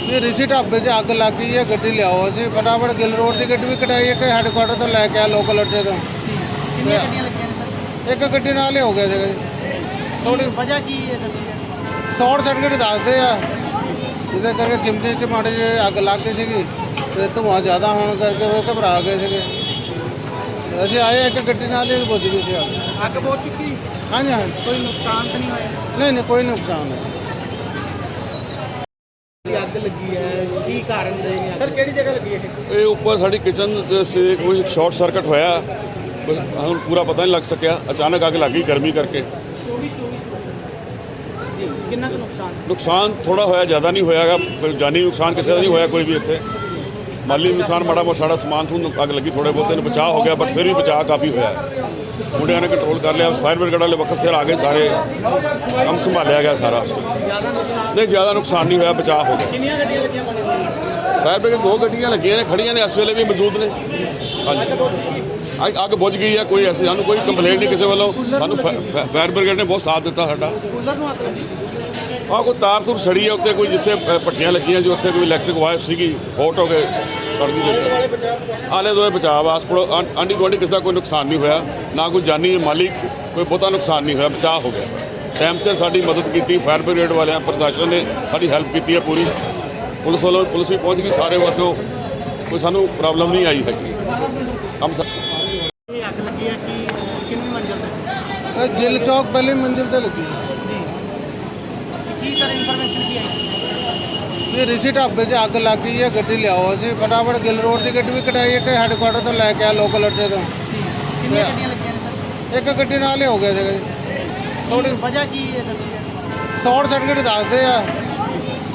S3: ਇਹ ਰਿਸ਼ੀ ਢਾਬੇ 'ਚ ਅੱਗ ਲੱਗ ਗਈ ਹੈ ਗੱਡੀ ਲਿਆਓ ਅਸੀਂ। ਫਟਾਫਟ ਗਿੱਲ ਰੋਡ ਦੀ ਗੱਡੀ ਵੀ ਕਢਾਈ ਹੈ ਕਿ ਹੈਡਕੁਆਟਰ ਤੋਂ ਲੈ ਕੇ ਆ ਲੋਕਲ ਅੱਡੇ ਤੋਂ।
S1: ਕਿੰਨੀਆਂ ਗੱਡੀਆਂ ਲੱਗੀਆਂ ਨੇ
S3: ਇੱਕ ਗੱਡੀ ਨਾਲ ਹੀ ਹੋ ਗਿਆ ਸੀਗਾ ਜੀ।
S1: ਥੋੜੀ ਵਜ੍ਹਾ ਕੀ ਹੈ ਦੱਸੀ
S3: ਸ਼ਾਰਟ ਸਰਕਟ ਦੱਸਦੇ ਆ। ਜਿਹਦੇ ਕਰਕੇ ਚਿਮਨੀ 'ਚ ਮਾੜੀ ਜਿਹੀ ਅੱਗ ਲੱਗ ਗਈ ਸੀਗੀ ਤੇ ਧੂਆਂ ਜ਼ਿਆਦਾ ਹੋਣ ਕਰਕੇ ਉਹ ਘਬਰਾ ਗਏ ਸੀਗੇ। ਅਸੀਂ ਆਏ ਇੱਕ ਗੱਡੀ ਨਾਲ ਹੀ ਬੁੱਝ ਗਈ ਸੀ ਅੱਗ।
S1: ਅੱਗ ਬਹੁਤ ਚੁੱਕੀ?
S3: ਹਾਂਜੀ ਹਾਂਜੀ।
S1: ਕੋਈ ਨੁਕਸਾਨ ਤਾਂ ਨਹੀਂ ਹੋਇਆ?
S3: ਨਹੀਂ ਨਹੀਂ ਕੋਈ ਨੁਕਸਾਨ ਨਹੀਂ
S1: ਦੀ ਅੱਗ ਲੱਗੀ ਹੈ ਕੀ ਕਾਰਨ ਰਹੇ ਨੇ ਸਰ ਕਿਹੜੀ ਜਗ੍ਹਾ ਲੱਗੀ ਹੈ
S2: ਇਹ ਉੱਪਰ ਸਾਡੀ ਕਿਚਨ ਸੇ ਕੋਈ ਸ਼ਾਰਟ ਸਰਕਟ ਹੋਇਆ ਕੋਈ ਹੁਣ ਪੂਰਾ ਪਤਾ ਨਹੀਂ ਲੱਗ ਸਕਿਆ ਅਚਾਨਕ ਅੱਗ ਲੱਗ ਗਈ ਗਰਮੀ ਕਰਕੇ
S1: ਜੀ ਕਿੰਨਾ ਕੁ ਨੁਕਸਾਨ
S2: ਨੁਕਸਾਨ ਥੋੜਾ ਹੋਇਆ ਜ਼ਿਆਦਾ ਨਹੀਂ ਹੋਇਆਗਾ ਕੋਈ ਜਾਨੀ ਨੁਕਸਾਨ ਕਿਸੇ ਦਾ ਨਹੀਂ ਹੋਇਆ ਕੋਈ ਵੀ ਇੱਥੇ ਮਾਲੀ ਨੁਕਸਾਨ ਮਾੜਾ ਮੋਟਾ ਸਾਡਾ ਸਮਾਨ ਤੋਂ ਅੱਗ ਲੱਗੀ ਥੋੜੇ ਬਹੁਤੇ ਨੂੰ ਬਚਾਅ ਹੋ ਗਿਆ ਬਟ ਫਿਰ ਵੀ ਬਚਾਅ ਕਾਫੀ ਹੋਇਆ ਹੈ। ਮੁੰਡਿਆਂ ਨੇ ਕੰਟਰੋਲ ਕਰ ਲਿਆ ਫਾਇਰ ਬ੍ਰਿਗੇਡ ਵਾਲੇ ਵਕਤ ਸਿਰ ਆ ਗਏ ਸਾਰੇ ਕੰਮ ਸੰਭਾਲਿਆ ਗਿਆ ਸਾਰਾ
S1: ਜ਼ਿਆਦਾ ਨੁਕਸਾਨ
S2: ਨਹੀਂ ਜ਼ਿਆਦਾ ਨੁਕਸਾਨ ਨਹੀਂ ਹੋਇਆ ਬਚਾਅ ਹੋ ਗਿਆ
S1: ਕਿੰਨੀਆਂ ਗੱਡੀਆਂ ਲੱਗੀਆਂ ਪਾਣੀ
S2: ਫਾਇਰ ਬ੍ਰਿਗੇਡ ਦੋ ਗੱਡੀਆਂ ਲੱਗੀਆਂ ਨੇ ਖੜੀਆਂ ਨੇ ਇਸ ਵੇਲੇ ਵੀ ਮੌਜੂਦ ਨੇ। ਹਾਂਜੀ।
S1: ਚੁੱਕੀ
S2: ਅੱਗ ਬੁਝ ਗਈ ਹੈ ਕੋਈ ਐਸੀ ਸਾਨੂੰ ਕੋਈ ਕੰਪਲੇਂਟ ਨਹੀਂ ਕਿਸੇ ਵੱਲੋਂ। ਸਾਨੂੰ ਫਾਇਰ ਬ੍ਰਿਗੇਡ ਨੇ ਬਹੁਤ ਸਾਥ ਦਿੱਤਾ ਸਾਡਾ।
S1: ਕੂਲਰ ਨੂੰ ਅੱਗ ਲੱਗੀ।
S2: ਆ ਕੋਈ ਤਾਰ ਤੁਰ ਸੜੀ ਆ ਉੱਤੇ ਕੋਈ ਜਿੱਥੇ ਪੱਟੀਆਂ ਲੱਗੀਆਂ ਸੀ ਉੱਥੇ ਕੋਈ ਇਲੈਕਟ੍ਰਿਕ ਵਾਇਰ ਸੀਗੀ ਫੋਟ ਹੋ ਗਏ। ਸੜਦੀ ਦੇ ਆਲੇ ਦੁਆਲੇ ਬਚਾਅ ਆਸ ਪੜੋ ਆਂਢੀ ਗੁਆਂਢੀ ਕਿਸੇ ਦਾ ਕੋਈ ਨੁਕਸਾਨ ਨਹੀਂ ਹੋਇਆ ਨਾ ਕੋਈ ਜਾਨੀ ਮਾਲੀ ਕੋਈ ਬਹੁਤਾ ਨੁਕਸਾਨ ਨਹੀਂ ਹੋਇਆ ਬਚਾਅ ਹੋ ਗਿਆ। ਟਾਈਮ 'ਤੇ ਸਾਡੀ ਮਦਦ ਕੀਤੀ ਫਾਇਰ ਬ੍ਰਿਗੇਡ ਵਾਲਿਆਂ ਪ੍ਰਸ਼ਾਸਨ ਨੇ ਸਾਡੀ ਹੈਲਪ ਕੀਤੀ ਹੈ ਪੂਰੀ। ਪੁਲਿਸ ਵੱਲੋਂ ਪੁਲਿਸ ਵੀ ਪਹੁੰਚ ਗਈ ਸਾਰੇ ਪਾਸੋਂ ਕੋਈ ਸਾਨੂੰ ਪ੍ਰੋਬਲਮ ਨਹੀਂ ਆਈ ਹੈਗੀ। ਸਭ
S1: ਇਹ ਅੱਗ ਲੱਗੀ ਹੈ ਕਿ ਕਿੰਨੀ ਮੰਜ਼ਿਲ ਤੇ?
S3: ਇਹ ਗਿੱਲ ਚੌਕ ਪਹਿਲੀ ਮੰਜ਼ਿਲ ਤੇ ਲੱਗੀ।
S1: ਜੀ। ਕੀ ਸਰ ਇਨਫੋਰਮੇਸ਼ਨ ਕੀ ਆਈ?
S3: ਇਹ ਰਿਸ਼ੀ ਢਾਬੇ 'ਚ ਅੱਗ ਲੱਗ ਗਈ ਹੈ ਗੱਡੀ ਲਿਆਓ ਅਸੀਂ। ਫਟਾਫਟ ਗਿੱਲ ਰੋਡ ਦੀ ਗੱਡੀ ਵੀ ਕਢਾਈ ਹੈ ਕਿ ਹੈਡਕੁਆਟਰ ਤੋਂ ਲੈ ਕੇ ਆ ਲੋਕਲ ਅੱਡੇ ਤੋਂ।
S1: ਕਿੰਨੀਆਂ ਗੱਡੀਆਂ ਲੱਗੀਆਂ ਨੇ
S3: ਇੱਕ ਗੱਡੀ ਨਾਲ ਹੀ ਹੋ ਗਿਆ ਸੀਗਾ ਜੀ।
S1: ਥੋੜੀ ਵਜ੍ਹਾ ਕੀ ਹੈ ਦੱਸੀ।
S3: ਸ਼ਾਰਟ ਸਰਕਟ ਦੱਸਦੇ ਆ।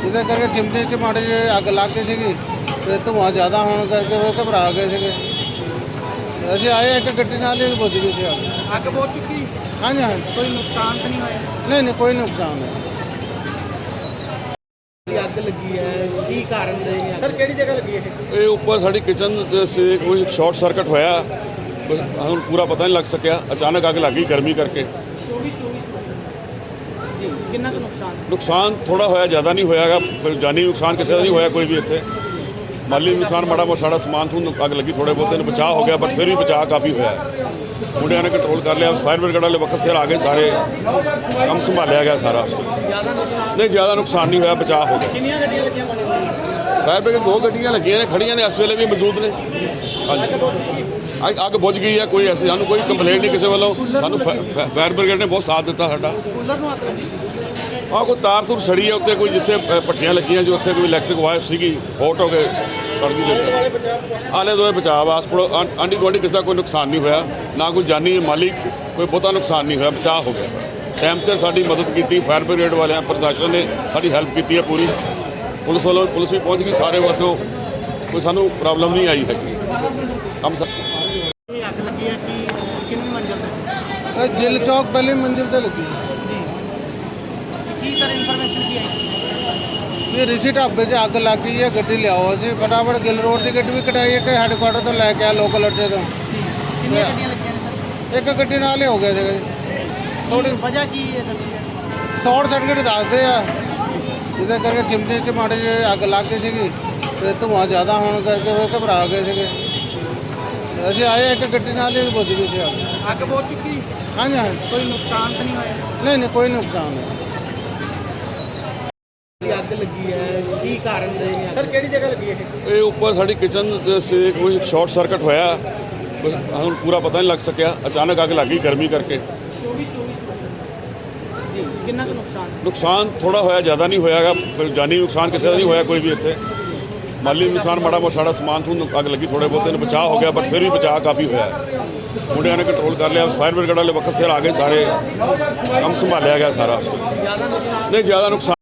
S3: ਜਿਹਦੇ ਕਰਕੇ ਚਿਮਨੀ 'ਚ ਮਾੜੀ ਜਿਹੀ ਅੱਗ ਲੱਗ ਗਈ ਸੀਗੀ ਤੇ ਧੂਆਂ ਜ਼ਿਆਦਾ ਹੋਣ ਕਰਕੇ ਉਹ ਘਬਰਾ ਗਏ ਸੀਗੇ। ਤੇ ਅਸੀਂ ਆਏ ਇੱਕ ਗੱਡੀ ਨਾਲ ਹੀ ਬੁੱਝ ਗਈ ਸੀ ਅੱਗ।
S1: ਅੱਗ ਬਹੁਤ ਚੁੱਕੀ?
S3: ਹਾਂਜੀ ਹਾਂਜੀ।
S1: ਕੋਈ ਨੁਕਸਾਨ ਤਾਂ ਨਹੀਂ ਹੋਇਆ?
S3: ਨਹੀਂ ਨਹੀਂ ਕੋਈ ਨੁਕਸਾਨ ਨਹੀਂ।
S1: ਇਹ ਅੱਗ ਲੱਗੀ ਹੈ? ਕੀ ਕਾਰਨ ਰਹੇ ਨੇ ਸਰ ਕਿਹੜੀ ਜਗ੍ਹਾ ਲੱਗੀ ਹੈ?
S2: ਇਹ ਉੱਪਰ ਸਾਡੀ ਕਿਚਨ ਦੇ ਸੇ ਕੋਈ ਸ਼ਾਰਟ ਸਰਕਟ ਹੋਇਆ। ਕੋਈ ਹੁਣ ਪੂਰਾ ਪਤਾ ਨਹੀਂ ਲੱਗ ਸਕਿਆ। ਅਚਾਨਕ ਅੱਗ ਲੱਗ ਗਈ ਗਰਮੀ ਕਰਕੇ।
S1: ਕਿੰਨਾ ਕੁ ਨੁਕਸਾਨ
S2: ਨੁਕਸਾਨ ਥੋੜਾ ਹੋਇਆ ਜ਼ਿਆਦਾ ਨਹੀਂ ਹੋਇਆਗਾ ਜਾਨੀ ਨੁਕਸਾਨ ਕਿਸੇ ਦਾ ਨਹੀਂ ਹੋਇਆ ਕੋਈ ਵੀ ਇੱਥੇ। ਮਾਲੀ ਨੁਕਸਾਨ ਮਾੜਾ ਮੋਟਾ ਸਾਡਾ ਸਮਾਨ ਤੋਂ ਅੱਗ ਲੱਗੀ ਥੋੜੇ ਬਹੁਤੇ ਨੂੰ ਬਚਾਅ ਹੋ ਗਿਆ ਬਟ ਫਿਰ ਵੀ ਬਚਾਅ ਕਾਫੀ ਹੋਇਆ। ਮੁੰਡਿਆਂ ਨੇ ਕੰਟਰੋਲ ਕਰ ਲਿਆ ਫਾਇਰ ਬ੍ਰਿਗੇਡ ਵਾਲੇ ਵਕਤ ਸਿਰ ਆ ਗਏ ਸਾਰੇ ਕੰਮ ਸੰਭਾਲਿਆ ਗਿਆ ਸਾਰਾ। ਨਹੀਂ ਜ਼ਿਆਦਾ ਨੁਕਸਾਨ ਨਹੀਂ ਹੋਇਆ ਬਚਾਅ ਹੋ ਗਿਆ।
S1: ਕਿੰਨੀਆਂ ਗੱਡੀਆਂ ਲੱਗੀਆਂ ਪਾਣੀ
S2: ਫਾਇਰ ਬ੍ਰਿਗੇਡ ਦੋ ਗੱਡੀਆਂ ਲੱਗੀਆਂ ਨੇ ਖੜੀਆਂ ਨੇ ਇਸ ਵੇਲੇ ਵੀ ਮੌਜੂਦ ਨੇ। ਅੱਗ ਅੱਗ ਬੁਝ ਗਈ ਹੈ ਕੋਈ ਐਸੀ ਸਾਨੂੰ ਕੋਈ ਕੰਪਲੇਂਟ ਨਹੀਂ ਕਿਸੇ ਵੱਲੋਂ। ਸਾਨੂੰ ਫਾਇਰ ਬ੍ਰਿਗੇਡ ਨੇ ਬਹੁਤ ਸਾਥ ਦਿੱਤਾ ਸਾਡਾ।
S1: ਕੂਲਰ ਨੂੰ ਅੱਗ ਲੱਗੀ
S2: ਆ ਕੋਈ ਤਾਰ ਤੁਰ ਸੜੀ ਹੈ ਉੱਤੇ ਕੋਈ ਜਿੱਥੇ ਪੱਟੀਆਂ ਲੱਗੀਆਂ ਸੀ ਉੱਥੇ ਕੋਈ ਇਲੈਕਟ੍ਰਿਕ ਵਾਇਰ ਸੀਗੀ ਫੋਟ ਹੋ ਗਏ ਸੜਦੀ ਦੇ ਆਲੇ ਦੁਆਲੇ ਬਚਾਅ ਆਸ ਪੜੋ ਆਂਢੀ ਗੁਆਂਢੀ ਕਿਸੇ ਦਾ ਕੋਈ ਨੁਕਸਾਨ ਨਹੀਂ ਹੋਇਆ ਨਾ ਕੋਈ ਜਾਨੀ ਮਾਲੀ ਕੋਈ ਬਹੁਤਾ ਨੁਕਸਾਨ ਨਹੀਂ ਹੋਇਆ ਬਚਾਅ ਹੋ ਗਿਆ। ਟਾਈਮ 'ਤੇ ਸਾਡੀ ਮਦਦ ਕੀਤੀ ਫਾਇਰ ਬ੍ਰਿਗੇਡ ਵਾਲਿਆਂ ਪ੍ਰਸ਼ਾਸਨ ਨੇ ਸਾਡੀ ਹੈਲਪ ਕੀਤੀ ਹੈ ਪੂਰੀ। ਪੁਲਿਸ ਵੱਲੋਂ ਪੁਲਿਸ ਵੀ ਪਹੁੰਚ ਗਈ ਸਾਰੇ ਪਾਸੋਂ ਕੋਈ ਸਾਨੂੰ ਪ੍ਰੋਬਲਮ ਨਹੀਂ ਆਈ ਹੈਗੀ। ਸਭ
S1: ਇਹ ਅੱਗ ਲੱਗੀ ਹੈ ਕਿ ਕਿੰਨੀ ਮੰਜ਼ਿਲ ਤੇ?
S3: ਇਹ ਗਿੱਲ ਚੌਕ ਪਹਿਲੀ ਮੰਜ਼ਿਲ ਤੇ ਲੱਗੀ।
S1: ਜੀ ਕੀ ਸਰ ਇਨਫੋਰਮੇਸ਼ਨ ਕੀ ਆਈ
S3: ਇਹ ਰਿਸ਼ੀ ਢਾਬੇ 'ਚ ਅੱਗ ਲੱਗ ਗਈ ਹੈ ਗੱਡੀ ਲਿਆਓ ਅਸੀਂ। ਫਟਾਫਟ ਗਿੱਲ ਰੋਡ ਦੀ ਗੱਡੀ ਵੀ ਕਢਾਈ ਹੈ ਕਿ ਹੈਡਕੁਆਟਰ ਤੋਂ ਲੈ ਕੇ ਆ ਲੋਕਲ ਅੱਡੇ ਤੋਂ।
S1: ਕਿੰਨੀਆਂ ਗੱਡੀਆਂ ਲੱਗੀਆਂ ਨੇ
S3: ਇੱਕ ਗੱਡੀ ਨਾਲ ਹੀ ਹੋ ਗਿਆ ਸੀਗਾ ਜੀ।
S1: ਥੋੜੀ ਵਜ੍ਹਾ ਕੀ ਹੈ ਦੱਸੀ? ਹੈ
S3: ਸ਼ਾਰਟ ਸਰਕਟ ਦੱਸਦੇ ਆ। ਜਿਹਦੇ ਕਰਕੇ ਚਿਮਨੀ 'ਚ ਮਾੜੀ ਜਿਹੀ ਅੱਗ ਲੱਗ ਗਈ ਸੀਗੀ ਤੇ ਧੂਆਂ ਜ਼ਿਆਦਾ ਹੋਣ ਕਰਕੇ ਉਹ ਘਬਰਾ ਗਏ ਸੀਗੇ। ਅਸੀਂ ਆਏ ਇੱਕ ਗੱਡੀ ਨਾਲ ਹੀ ਬੁੱਝ ਗਈ ਸੀ ਅੱਗ।
S1: ਅੱਗ ਬਹੁਤ ਚੁੱਕੀ।
S3: ਹਾਂਜੀ ਹਾਂਜੀ।
S1: ਕੋਈ ਨੁਕਸਾਨ ਤਾਂ ਨਹੀਂ ਹੋਇਆ?
S3: ਨਹੀਂ ਨਹੀਂ ਕੋਈ ਨੁਕਸਾਨ ਨਹੀਂ।
S1: ਇਹ ਅੱਗ ਲੱਗੀ ਹੈ ਕੀ ਕਾਰਨ ਰਹੇ ਨੇ ਸਰ ਕਿਹੜੀ ਜਗ੍ਹਾ ਲੱਗੀ ਹੈ
S2: ਇਹ? ਉੱਪਰ ਸਾਡੀ ਕਿਚਨ ਦੇ ਸੇ ਕੋਈ ਸ਼ਾਰਟ ਸਰਕਟ ਹੋਇਆ। ਕੋਈ ਹੁਣ ਪੂਰਾ ਪਤਾ ਨਹੀਂ ਲੱਗ ਸਕਿਆ। ਅਚਾਨਕ ਅੱਗ ਲੱਗ ਗਈ ਗਰਮੀ ਕਰਕੇ।
S1: ਜੀ ਕਿੰਨਾ ਕੁ ਨੁਕਸਾਨ?
S2: ਨੁਕਸਾਨ ਥੋੜਾ ਹੋਇਆ ਜ਼ਿਆਦਾ ਨਹੀਂ ਹੋਇਆਗਾ ਕੋਈ ਜਾਨੀ ਨੁਕਸਾਨ ਕਿਸੇ ਦਾ ਨਹੀਂ ਹੋਇਆ ਕੋਈ ਵੀ ਇੱਥੇ। ਮਾਲੀ ਨੁਕਸਾਨ ਮਾੜਾ ਮੋਟਾ ਸਾਡਾ ਸਮਾਨ ਤੋਂ ਅੱਗ ਲੱਗੀ ਥੋੜੇ ਬਹੁਤੇ। ਨੂੰ ਬਚਾਅ ਹੋ ਗਿਆ ਬਟ ਫਿਰ ਵੀ ਬਚਾਅ ਕਾਫੀ ਹੋਇਆ। ਹੈ। ਮੁੰਡਿਆਂ ਨੇ ਕੰਟਰੋਲ ਕਰ ਲਿਆ। ਫਾਇਰ ਬ੍ਰਿਗੇਡ ਵਾਲੇ ਵਕਤ ਸਿਰ ਆ ਗਏ ਸਾਰੇ। ਕੰਮ ਸੰਭਾਲਿਆ ਗਿਆ ਸਾਰਾ।
S1: ਜ਼ਿਆਦਾ ਨੁਕਸਾਨ?
S2: ਨਹੀਂ ਜ਼ਿਆਦਾ ਨੁਕਸਾਨ